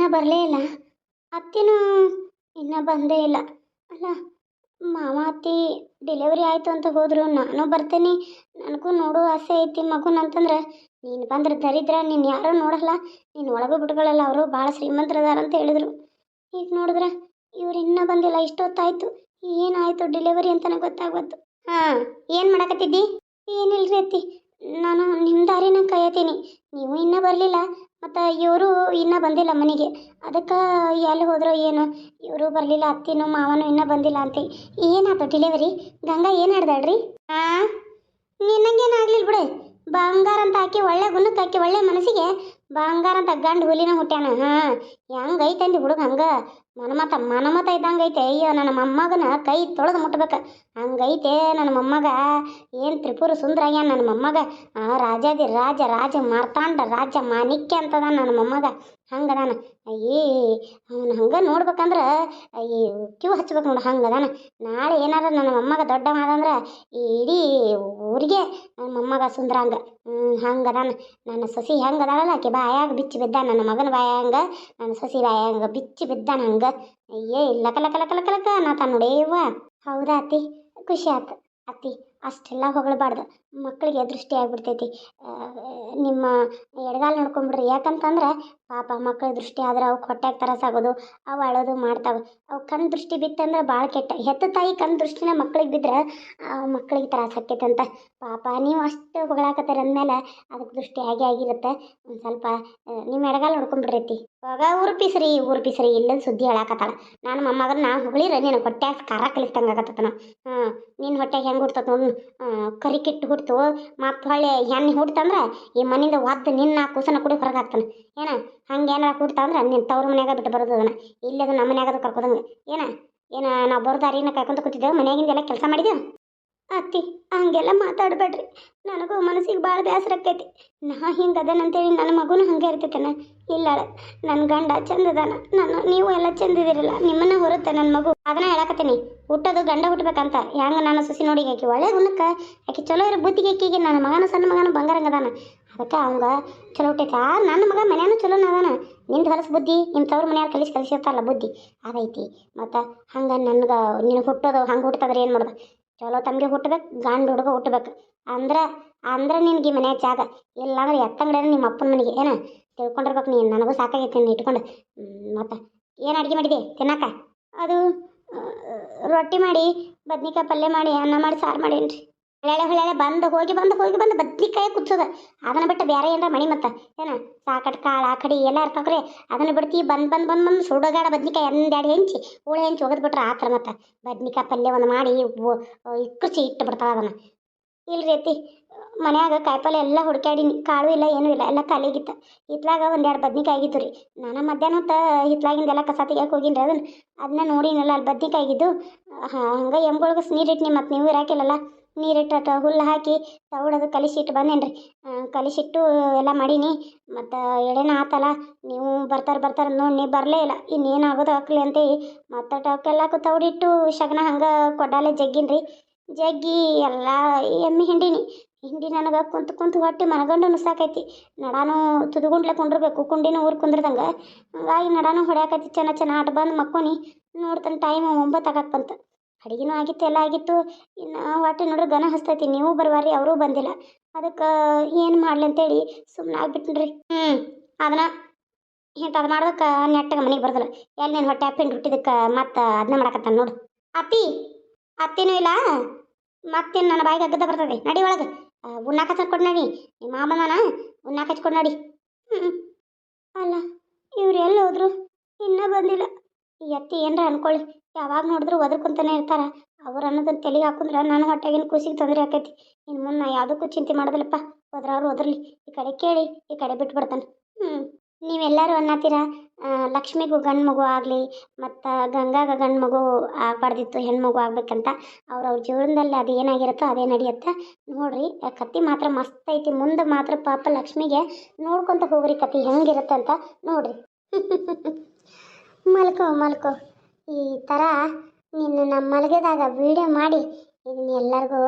ಇನ್ನೂ ಬರಲೇ ಇಲ್ಲ. ಅತ್ತಿನೂ ಇನ್ನೂ ಬಂದೇ ಇಲ್ಲ. ಅಲ್ಲ, ಮಾವ, ಅತ್ತಿ ಡೆಲಿವರಿ ಆಯಿತು ಅಂತ ಹೋದರು. ನಾನು ಬರ್ತೇನೆ. ನನಗೂ ನೋಡೋ ಆಸೆ ಐತಿ ಮಗುನ ಅಂತಂದ್ರೆ, ನೀನು ಬಂದ್ರೆ ದರಿದ್ರ, ನೀನು ಯಾರೂ ನೋಡಲ್ಲ. ನೀನು ಒಳಗೆ ಬಿಟ್ಕೊಳ್ಳಲ್ಲ ಅವರು ಭಾಳ ಶ್ರೀಮಂತರದಾರ ಅಂತ ಹೇಳಿದ್ರು. ಈಗ ನೋಡಿದ್ರೆ ಇವ್ರು ಇನ್ನೂ ಬಂದಿಲ್ಲ. ಇಷ್ಟೊತ್ತಾಯ್ತು. ಏನಾಯಿತು ಡೆಲಿವರಿ ಅಂತಲೇ ಗೊತ್ತಾಗೋದು ಹಾಂ, ಏನು ಮಾಡಕತ್ತಿದ್ದಿ? ರೀ ಅತ್ತಿ? ನಾನು ನಿಮ್ಮ ದಾರಿನ ಕಾಯತೀನಿ ನೀವು ಇನ್ನೂ ಬರಲಿಲ್ಲ. ಮತ್ತು ಇವರು ಇನ್ನೂ ಬಂದಿಲ್ಲ ಮನೆಗೆ. ಅದಕ್ಕೆ ಎಲ್ಲಿ ಹೋದ್ರೋ ಏನು. ಇವರು ಬರಲಿಲ್ಲ, ಅತ್ತಿನೂ ಮಾವನು ಇನ್ನೂ ಬಂದಿಲ್ಲ ಅಂತ. ಏನಾಯ್ತು ಡಿಲೆವರಿ ಗಂಗಾ ಏನು ಹಿಡ್ದಾಳ್ರಿ ಹಾಂ ನಿನ್ನಂಗೇನು ಆಗ್ಲಿಲ್ಲ ಬಿಡು. ಬಂಗಾರ ಅಂತ ಹಾಕಿ ಒಳ್ಳೆ ಗುಣಕ್ಕೆ ಹಾಕಿ ಒಳ್ಳೆ ಮನಸ್ಸಿಗೆ ಬಂಗಾರ ಅಂತ ಗಂಡು ಹುಲಿನ ಹುಟ್ಟ್ಯಾನ ಹಾಂ ಹೆಂಗೈತೆ ಅಂದಿ ಹುಡುಗ ಹಂಗೆ? ಮನಮತ ಮನಮತ ಇದ್ದಂಗೈತೆ ಅಯ್ಯೋ, ನನ್ನ ಮೊಮ್ಮಗನ ಕೈ ತೊಳೆದು ಮುಟ್ಬೇಕು. ಹಂಗೈತೆ ನನ್ನ ಮೊಮ್ಮಗ. ಏನು ತ್ರಿಪುರ ಸುಂದರ ಆಗ್ಯಾನ ನನ್ನ ಮೊಮ್ಮಗ? ರಾಜಾದಿ ರಾಜ ರಾಜ ಮಾರ್ತಾಂಡ, ರಾಜ ಮಾಣಿಕ್ಯ ಅಂತದ ನನ್ನ ಮೊಮ್ಮಗ. ಹಂಗದಾನ ಏ ಅವನು ಹಂಗೆ ನೋಡ್ಬೇಕಂದ್ರೆ ಈ ಕ್ಯೂ ಹಚ್ಬೇಕು ನೋಡು ಹಂಗದಾನ ನಾಳೆ ಏನಾರ ನನ್ನ ಮೊಮ್ಮಗ ದೊಡ್ಡ ಮಾದಂದ್ರೆ ಈ ಇಡೀ ಊರಿಗೆ ನನ್ನ ಮೊಮ್ಮಗ ಸುಂದ್ರಾಂಗ. ಹ್ಞೂ ಹಂಗದಾನ ನನ್ನ ಸೊಸಿ ಹೆಂಗದಾಳಲ್ಲ ಆಕೆ ಬಾಯಾಗ ಬಿಚ್ಚಿ ಬಿದ್ದ ನನ್ನ ಮಗನ ಬಾಯಾಂಗ, ನನ್ನ ಸೊಸಿ ಬಾಯಾಂಗ ಬಿಚ್ಚಿ ಬಿದ್ದಾನ ಹಂಗೆ. ಅಯ್ಯೇ, ಲಕ ಲಕ ಲಕ ಲಕ ಲಕ, ನಾ ನೋಡೇವ ಹೌದಾ ಅತ್ತಿ? ಖುಷಿ ಆತು. ಅತ್ತಿ, ಅಷ್ಟೆಲ್ಲ ಹೊಗಳಬಾರ್ದು. ಮಕ್ಕಳಿಗೆ ದೃಷ್ಟಿ ಆಗ್ಬಿಡ್ತೈತಿ. ನಿಮ್ಮ ಎಡಗಾಲ ನೋಡ್ಕೊಂಬಿಡ್ರಿ. ಯಾಕಂತಂದ್ರೆ ಪಾಪ ಮಕ್ಕಳ ದೃಷ್ಟಿ ಆದ್ರೆ ಅವು ಹೊಟ್ಯಾಗ ತರಸಾಗೋದು ಅವು ಅಳೋದು ಮಾಡ್ತಾವೆ. ಅವು ಕಣ್ಣು ದೃಷ್ಟಿ ಬಿತ್ತಂದ್ರೆ ಭಾಳ ಕೆಟ್ಟ. ಹೆತ್ತ ತಾಯಿ ಕಣ್ಣು ದೃಷ್ಟಿನ ಮಕ್ಳಿಗೆ ಬಿದ್ದರೆ ಆ ಮಕ್ಕಳಿಗೆ ತ್ರಾಸ ಅಂತ ಪಾಪ ನೀವು ಅಷ್ಟು ಹೊಗಳಾಕತ್ತೀರ ಅಂದಮೇಲೆ ಅದಕ್ಕೆ ದೃಷ್ಟಿ ಆಗಿ ಆಗಿರುತ್ತೆ. ಒಂದು ಸ್ವಲ್ಪ ನಿಮ್ಮ ಎಡಗಾಲ ನೋಡ್ಕೊಂಬಿಡ್ರೈತಿ. ಇವಾಗ ಊರು ಪೀಸ್ರಿ ಊರು ಪೀಸ್ರಿ ಇಲ್ಲದ ಸುದ್ದಿ ಹೇಳಾಕತ್ತಾಳ. ನಾನು ಮೊಮ್ಮಗನ ನಾ ಹೊಗಳಿರ ನೀನು ಹೊಟ್ಯಾಗ ಖಾರ ಕಲಿಸ್ದಂಗೆ ಆಗತ್ತನ ಹಾಂ ನಿನ್ನ ಹೊಟ್ಟೆಗೆ ಹೆಂಗೆ ಹುಡ್ತತ್ ನೋಡು. ಕರಿ ಕಿಟ್ಟು ಹುಡ್ತು ಮತ್ತು ಹೊಳ್ಳಿ, ಹೆಣ್ಣು ಹುಡ್ತಂದ್ರೆ ಈ ಮನೆಯಿಂದ ಒದ್ದು ನಿನ್ನ ಕೂಸನ ಕುಡಿ ಹೊರಗೆ ಹಾಕ್ತಾನೆ. ಏನ? ಹಂಗೆ ಏನಾರ ಅಂದ್ರೆ ನಿನ್ನ ತವ್ರ ಮನ್ಯಾಗ ಬಿಟ್ಟು ಬರೋದು ಅದನ್ನ. ಇಲ್ಲಿ ಅದು ನಮ್ಮ ಮನ್ಯಾಗ ಕರ್ಕೋದಂಗೆ. ಏನ? ಏನು ನಾವು ಬರೋ ದಾರಿನ ಕಾಯ್ಕೊಂತ ಕೂತಿದ್ದೇವೆ? ಮನ್ಯಾಗಿಂದೆಲ್ಲ ಕೆಲಸ ಮಾಡಿದ್ದೇವೆ ಅತ್ತಿ, ಹಂಗೆಲ್ಲ ಮಾತಾಡಬೇಡ್ರಿ. ನನಗೂ ಮನಸ್ಸಿಗೆ ಭಾಳ ಬೇಸರ ಆಕೈತಿ. ನಾ ಹಿಂಗೆ ನನ್ನ ಮಗುನು ಹಂಗೆ ಇರ್ತೈತೇನ? ಇಲ್ಲ ನನ್ನ ಗಂಡ ಚಂದದಾನ ನಾನು, ನೀವು ಎಲ್ಲ ಚಂದಿದಿರಲ್ಲ ನಿಮ್ಮನ್ನ ಹೊರುತ್ತೆ ನನ್ನ ಮಗು. ಅದನ್ನ ಹೇಳಕತ್ತೀನಿ. ಹುಟ್ಟೋದು ಗಂಡ ಹುಟ್ಟಬೇಕಂತ ಹೆಂಗೆ ನಾನು ಸಸಿ ನೋಡಿ ಆಕಿ ಒಳ್ಳೆ ಗುಣಕ್ಕೆ. ಆಕೆ ಚಲೋ ಇರೋ ಬುದ್ಧಿಗೆ ಆಕಿಗೆ ನನ್ನ ಮಗನ ಸಣ್ಣ ಮಗನ ಬಂಗಾರಂಗದಾನ ಅದಕ್ಕೆ ಅವಂಗ ಚಲೋ ಹುಟ್ಟೈತಿ. ಆ, ನನ್ನ ಮಗ ಮನೆಯೂ ಚಲೋನ ಅದಾನ. ನಿಂದು ಹೊಲಸು ಬುದ್ಧಿ ನಿಮ್ಮ ತವ್ರ ಮನ್ಯಾಗ ಕಲಿಸಿ ಕಲಿಸಿರ್ತಾರಲ್ಲ ಬುದ್ಧಿ. ಅದೈತಿ ಮತ್ತು ಹಂಗೆ ನನ್ಗೆ, ನಿನಗೆ ಹುಟ್ಟೋದು, ಹಂಗೆ ಹುಟ್ಟದ್ರೆ ಏನು ಮಾಡೋದು? ಚಲೋ ತಂಗೆ ಹುಟ್ಟಬೇಕು, ಗಂಡ ಹುಡುಗ ಹುಟ್ಟಬೇಕು. ಅಂದ್ರೆ ಅಂದ್ರೆ ನಿನ್ಗೆ ಈ ಮನ್ಯಾಗ ಜಾಗ ಇಲ್ಲಾಂದ್ರೆ ಎತ್ತಂಗಡೆ ನಿಮ್ಮ ಅಪ್ಪನ ಮನೆಗೆ ಏನು ತಿಳ್ಕೊಂಡಿರ್ಬೇಕು ನೀನು, ನನಗೂ ಸಾಕಾಗೈತೆ ನೀನು ಇಟ್ಕೊಂಡು. ಮತ್ತು ಏನು ಅಡುಗೆ ಮಾಡಿದೆ? ತಿನ್ನಕ? ಅದು ರೊಟ್ಟಿ ಮಾಡಿ, ಬದ್ನಿಕಾಯಿ ಪಲ್ಯ ಮಾಡಿ, ಅನ್ನ ಮಾಡಿ, ಸಾರು ಮಾಡೇನಿ ರೀ ಹೊಳೆಳೆ ಹೊಳೆಳೆ ಬಂದು ಹೋಗಿ ಬಂದು ಹೋಗಿ ಬಂದು ಬದ್ನಿಕಾಯಿ ಕುಚ್ಚೋದು ಅದನ್ನ ಬಿಟ್ಟು ಬೇರೆ ಏನಾರ ಮಣಿ ಮತ್ತು? ಏನ? ಸಾಕಟ್ ಕಾಳು ಆ ಕಡೆ ಎಲ್ಲ ಇರ್ತಾವ್ರಿ ಅದನ್ನ ಬಿಡ್ತಿ ಬಂದು ಬಂದು ಬಂದು ಬಂದು ಸುಡಗಾಡ ಬದ್ನಿಕಾಯಿ ಒಂದೆರಡು ಹೆಂಚಿ, ಹುಳಿ ಹೆಂಚಿ ಒಗದು ಬಿಟ್ರೆ ಆ ಮತ್ತೆ. ಬದ್ನಿಕಾಯಿ ಪಲ್ಯ ಒಂದು ಮಾಡಿ ಇಕ್ಕಸಿ ಇಟ್ಟು ಬಿಡ್ತಾವ ಅದನ್ನ. ಇಲ್ರಿ ಐತಿ ಮನ್ಯಾಗ ಕಾಯಿಪಲ್ಲೆ ಎಲ್ಲ ಹುಡ್ಕ್ಯಾಡಿನಿ, ಕಾಳು ಇಲ್ಲ, ಏನೂ ಇಲ್ಲ, ಎಲ್ಲ ಖಾಲಿಯಾಗಿತ್ತು ಹಿತ್ಲಾಗ ಒಂದೆರಡು ಬದ್ನಿಕಾಯಿ ಆಗಿತ್ತು ರೀ. ನಾನು ಮಧ್ಯಾಹ್ನ ಹೊತ್ತು ಹಿತ್ಲಾಗಿಂದೆಲ್ಲ ಕಸ ತೆಗಿಯಕ್ಕೆ ಹೋಗಿನ್ರಿ ಅದನ್ನ. ಅದನ್ನ ನೋಡಿನಲ್ಲ ಅಲ್ಲಿ ಬದ್ನಿಕಾಯಿ ಆಗಿದ್ದು. ಹಂಗೆ ಎಮ್ಗೊಳಗೆ ನಿಮ್ಮ ಮತ್ತು ನೀವು ಇರಾಕಿಲ್ಲಲ್ಲ. ನೀರಿಟ್ಟು ಹುಲ್ಲು ಹಾಕಿ ತೌಡದು ಕಲಿಸಿಟ್ಟು ಬಂದೇನಿ ರೀ ಕಲಿಸಿಟ್ಟು ಎಲ್ಲ ಮಾಡೀನಿ. ಮತ್ತು ಎಡೆನ ಆತಲ್ಲ, ನೀವು ಬರ್ತಾರೆ ಬರ್ತಾರೆ ನೋಡಿ ನೀವು ಬರಲೇ ಇಲ್ಲ. ಇನ್ನೇನು ಆಗೋದು ಹಾಕ್ಲಿ ಅಂತೇಳಿ ಮತ್ತು ಟಕ್ಕೆಲ್ಲ ತೌಡಿಟ್ಟು ಶಗನ ಹಂಗೆ ಕೊಡಾಲೆ ಜಗ್ಗಿನ್ರಿ. ಜಗ್ಗಿ ಎಲ್ಲ ಎಮ್ಮೆ ಹಿಂಡಿನಿ. ಹಿಂಡಿ ನನಗೆ ಕುಂತು ಕುಂತು ಹೊಟ್ಟೆ ಮನಗಂಡು ಸಾಕೈತಿ ನಡಾನು ತುದುಗುಂಡ್ಲೆ ಕುಂಡಿರ್ಬೇಕು, ಕುಂಡಿನ ಊರು ಕುಂದ್ರದಂಗೆ. ಹಂಗಾಗಿ ನಡಾನು ಹೊಡ್ಯಾಕೈತಿ ಚೆನ್ನ ಚೆನ್ನ ಆಟ ಬಂದು ಮಕ್ಕೋನಿ. ನೋಡ್ತಾನೆ ಟೈಮ್ ಒಂಬತ್ತು ಆಗಕ್ಕೆ ಬಂತು. ಅಡುಗೆನೂ ಆಗಿತ್ತು, ಎಲ್ಲ ಆಗಿತ್ತು. ಇನ್ನು ಒಟ್ಟು ನೋಡ್ರಿ ಗನ ಹಸ್ತೈತಿ, ನೀವು ಬರುವಾರಿ ಅವರೂ ಬಂದಿಲ್ಲ. ಅದಕ್ಕೆ ಏನು ಮಾಡ್ಲಿ ಅಂತೇಳಿ ಸುಮ್ಮನೆ ಆಗ್ಬಿಟ್ನ್ರಿ. ಹ್ಞೂ ಅದನ್ನ ಇಂಥದ್ದು ಮಾಡೋದಕ್ಕೆ ನೆಟ್ಟಗೆ ಮನೆಗೆ ಬರ್ದಲ್ಲ. ಎಲ್ಲಿ ನೀನು ಹೊಟ್ಟೆ ಪಿಂಡ್ ಹುಟ್ಟಿದಕ್ಕೆ ಮತ್ತೆ ಅದನ್ನ ಮಾಡಕತ್ತಾನ ನೋಡು. ಅತ್ತಿ, ಅತ್ತಿನೂ ಇಲ್ಲ, ಮತ್ತೇನು ನನ್ನ ಬಾಯಿಗೆ ಅಗ್ಗದ ಬರ್ತದೆ. ನಡಿ ಒಳಗೆ. ಉಣ್ಣಾಕ ಹಚ್ಕೊಂಡು ನಡಿ. ನಿಮ್ಮ ಮಾಮನ ಉಣ್ಣಾಕ ಹಚ್ಕೊಂಡು ನಡಿ. ಹ್ಞೂ ಅಲ್ಲ, ಇವ್ರು ಎಲ್ಲಿ ಹೋದ್ರು? ಇನ್ನೂ ಬಂದಿಲ್ಲ. ಈ ಅತ್ತಿ ಏನರ ಅನ್ಕೊಳ್ಳಿ. ಯಾವಾಗ ನೋಡಿದ್ರು ಒದರ್ಕೊಂತಾನೆ ಇರ್ತಾರ. ಅವ್ರು ಅನ್ನೋದನ್ನ ತಲೆಗೆ ಹಾಕೊಂಡ್ರೆ ನನ್ನ ಹೊಟ್ಟೆಗಿನ ಕೂಸಿಗೆ ತೊಂದರೆ ಆಕೈತಿ. ಇನ್ನು ಮುನ್ನ ಯಾವುದಕ್ಕೂ ಚಿಂತೆ ಮಾಡೋದಿಲ್ಲಪ್ಪ. ಒದ್ರವ್ರು ಒದ್ರಲಿ. ಈ ಕಡೆ ಕೇಳಿ, ಈ ಕಡೆ ಬಿಟ್ಬಿಡ್ತಾನೆ ಹ್ಞೂ ನೀವೆಲ್ಲರೂ ಅನ್ನತ್ತೀರ? ಲಕ್ಷ್ಮಿಗೂ ಗಂಡು ಮಗು ಆಗಲಿ, ಮತ್ತು ಗಂಗಾಗ ಗಂಡು ಮಗು ಆಗಬಾರ್ದಿತ್ತು ಹೆಣ್ಮಗು ಆಗ್ಬೇಕಂತ, ಅವ್ರ ಜೀವನದಲ್ಲಿ ಅದು ಏನಾಗಿರುತ್ತೋ ಅದೇ ನಡೆಯುತ್ತೆ. ನೋಡ್ರಿ ಆ ಕತ್ತಿ ಮಾತ್ರ ಮಸ್ತ್ ಐತಿ. ಮುಂದೆ ಮಾತ್ರ ಪಾಪ ಲಕ್ಷ್ಮಿಗೆ ನೋಡ್ಕೊಂತ ಹೋಗ್ರಿ ಕತ್ತಿ ಹೆಂಗಿರುತ್ತೆ ಅಂತ ನೋಡ್ರಿ. ಮಲ್ಕೋ ಮಲ್ಕೋ. ಈ ಥರ ನಿನ್ನ ನಮ್ಮ ಮಲಗಿದಾಗ ವಿಡಿಯೋ ಮಾಡಿ ಇದನ್ನ ಎಲ್ಲರಿಗೂ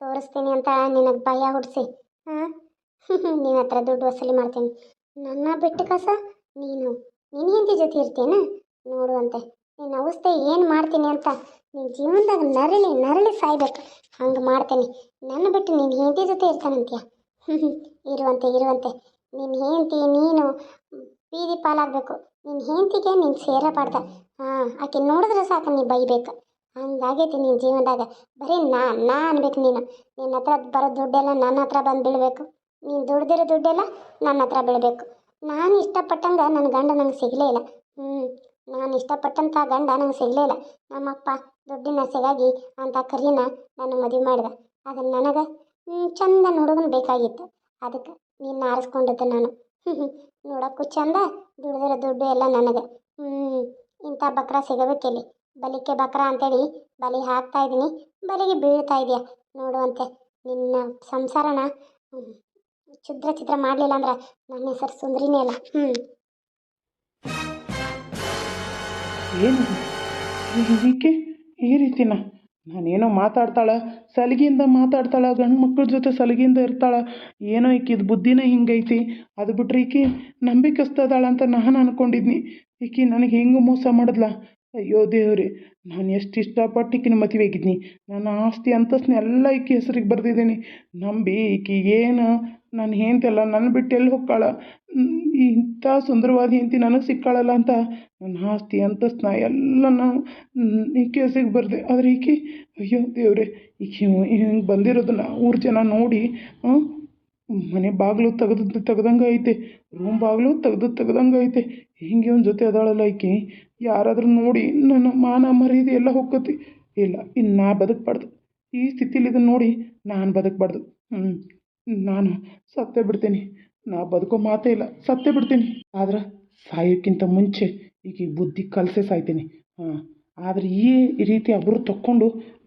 ತೋರಿಸ್ತೀನಿ ಅಂತ ನಿನಗೆ ಭಯ ಹುಡ್ಸಿ, ಹಾಂ? ನಿನ್ನ ಹತ್ರ ದುಡ್ಡು ವಸೂಲಿ ಮಾಡ್ತೀನಿ. ನನ್ನ ಬಿಟ್ಟು ಕಸ, ನೀನು ನಿನ್ನ ಹೆಂಡತಿ ಜೊತೆ ಇರ್ತೀನ ನೋಡುವಂತೆ ನಿನ್ನ ಅವಸ್ಥೆ ಏನು ಮಾಡ್ತೀನಿ ಅಂತ ನಿನ್ನ ಜೀವನದಾಗ ನರಳಿ ನರಳಿ ಸಾಯ್ಬೇಕು. ಹಂಗೆ ಮಾಡ್ತೀನಿ. ನನ್ನ ಬಿಟ್ಟು ನಿನ್ನ ಹೆಂಡತಿ ಜೊತೆ ಇರ್ತಾನಂತೀಯ? ಇರುವಂತೆ ಇರುವಂತೆ. ನಿನ್ನ ಹೆಂಡತಿ, ನೀನು, ಬೀದಿ ಪಾಲಾಗಬೇಕು. ನಿನ್ನ ಹೆಂಡತಿಗೆ ನೀನು ಸೇರಬಾರ್ದ. ಹಾಂ, ಆಕೆ ನೋಡಿದ್ರೆ ಸಾಕು ನೀ ಬೈಬೇಕು. ಹಂಗಾಗೈತಿ ನಿನ್ನ ಜೀವನದಾಗ. ಬರೀ ನಾ ನಾ ಅನ್ಬೇಕು ನೀನು. ನಿನ್ನ ಹತ್ರ ಬರೋ ದುಡ್ಡೆಲ್ಲ ನನ್ನ ಹತ್ರ ಬಂದು ಬೀಳಬೇಕು. ನೀನು ದುಡ್ದಿರೋ ದುಡ್ಡೆಲ್ಲ ನನ್ನ ಹತ್ರ ಬೀಳಬೇಕು. ನಾನು ಇಷ್ಟಪಟ್ಟಂಗೆ ನನ್ನ ಗಂಡ ನಂಗೆ ಸಿಗಲೇ ಇಲ್ಲ. ಹ್ಞೂ ನಾನು ಇಷ್ಟಪಟ್ಟಂಥ ಗಂಡ ನಂಗೆ ಸಿಗಲೇ ಇಲ್ಲ. ನಮ್ಮಪ್ಪ ದುಡ್ಡಿನ ಸಿಗಾಗಿ ಅಂತ ಕರೀನ ನಾನು ಮದುವೆ ಮಾಡಿದೆ. ಅದನ್ನು ನನಗೆ ಚಂದ ಹುಡುಗನ ಬೇಕಾಗಿತ್ತು. ಅದಕ್ಕೆ ನಿನ್ನ ಆರಿಸ್ಕೊಂಡಿದ್ದೆ ನಾನು. ನೋಡೋಕ್ಕೂ ಚಂದ ದುಡ್ದಿರೋ ದುಡ್ಡು ಎಲ್ಲ ನನಗೆ. ಹ್ಞೂ ಇಂಥ ಬಕ್ರ ಸಿಗಬೇಕಿಲ್ಲಿ. ಬಲಿಕೆ ಬಕ್ರ ಅಂತೇಳಿ ಬಲಿ ಹಾಕ್ತಾ ಇದ್ದೀನಿ. ಬಲಿಗೆ ಬೀಳ್ತಾ ಇದೆಯಾ? ನೋಡುವಂತೆ. ನಿನ್ನ ಸಂಸಾರನ ಚಿತ್ರ ಛಿದ್ರ ಛಿದ್ರ ಮಾಡಲಿಲ್ಲ ಅಂದ್ರೆ ನನ್ನ ಹೆಸರು ಸುಂದ್ರಿನೇ ಅಲ್ಲ. ಹ್ಞೂ ಏನು? ಈಕೆ ಈ ರೀತಿನ? ನಾನೇನೋ ಮಾತಾಡ್ತಾಳೆ, ಸಲಿಗೆಯಿಂದ ಮಾತಾಡ್ತಾಳೆ ಗಂಡು ಮಕ್ಕಳ ಜೊತೆ ಸಲಿಗೆಯಿಂದ ಇರ್ತಾಳೆ. ಏನೋ ಈಕಿದ ಬುದ್ಧಿನೇ ಹಿಂಗೈತಿ. ಅದು ಬಿಟ್ರೆ ಈಕಿ ನಂಬಿಕಸ್ತದಾಳ ಅಂತ ನಾನು ಅನ್ಕೊಂಡಿದ್ನಿ. ಈಕಿ ನನಗೆ ಹೆಂಗೆ ಮೋಸ ಮಾಡಿದ್ಲ. ಅಯ್ಯೋ ದೇವ್ರಿ, ನಾನು ಎಷ್ಟು ಇಷ್ಟಪಟ್ಟು ಈಕಿನ ಮದುವೆ ಆಗಿದ್ನಿ. ನನ್ನ ಆಸ್ತಿ ಅಂತಸ್ನ ಎಲ್ಲ ಈಕಿ ಹೆಸರಿಗೆ ಬರೆದಿದ್ದೀನಿ. ನಂಬಿ ಈಕಿ ಏನು ನಾನು ಹೆಂಡ್ತಿಯಲ್ಲ ನನ್ನ ಬಿಟ್ಟು ಎಲ್ಲಿ ಹೊಕ್ಕಾಳ ಇಂಥ ಸುಂದರವಾದ ಹೆಂಡ್ತಿ ನನಗೆ ಸಿಕ್ಕಾಳಲ್ಲ ಅಂತ. ನನ್ನ ಆಸ್ತಿ ಅಂತಸ್ನ ಎಲ್ಲ ನಾನು ಈಕೆ ಹೆಸರಿಗೆ ಬರೆದೆ. ಆದರೆ ಈಕಿ, ಅಯ್ಯೋ ದೇವ್ರಿ, ಈಕಿ ಹಿಂಗೆ ಬಂದಿರೋದನ್ನ ಊರು ಜನ ನೋಡಿ ಮನೆ ಬಾಗಿಲು ತೆಗೆದು ತೆಗ್ದಂಗೆ ಐತೆ ರೂಮ್ ಬಾಗಿಲು ತೆಗೆದು ತೆಗ್ದಂಗೆ ಐತೆ. ಹಿಂಗೆ ಒಂದು ಜೊತೆ ಅದಾಳಲ್ಲ ಈಕೆ ಯಾರಾದರೂ ನೋಡಿ ನನ್ನ ಮಾನ ಮರ್ಯಾದೆ ಎಲ್ಲ ಹೊಕ್ಕತಿ ಇಲ್ಲ ಇನ್ನು ನಾ ಬದುಕ್ಬಾರ್ದು. ಈ ಸ್ಥಿತಿಲಿ ಇದನ್ನು ನೋಡಿ ನಾನು ಬದುಕ್ಬಾರ್ದು. ಹ್ಞೂ ನಾನು ಸತ್ತೇ ಬಿಡ್ತೀನಿ. ನಾ ಬದುಕೋ ಮಾತೇ ಇಲ್ಲ, ಸತ್ತೇ ಬಿಡ್ತೀನಿ. ಆದ್ರೆ ಸಾಯೋಕ್ಕಿಂತ ಮುಂಚೆ ಈಗ ಬುದ್ಧಿ ಕಲಸೇ ಸಾಯ್ತೀನಿ. ಹಾಂ. ಆದರೆ ಈ ರೀತಿ ಅವರು ತಕ್ಕೊಂಡು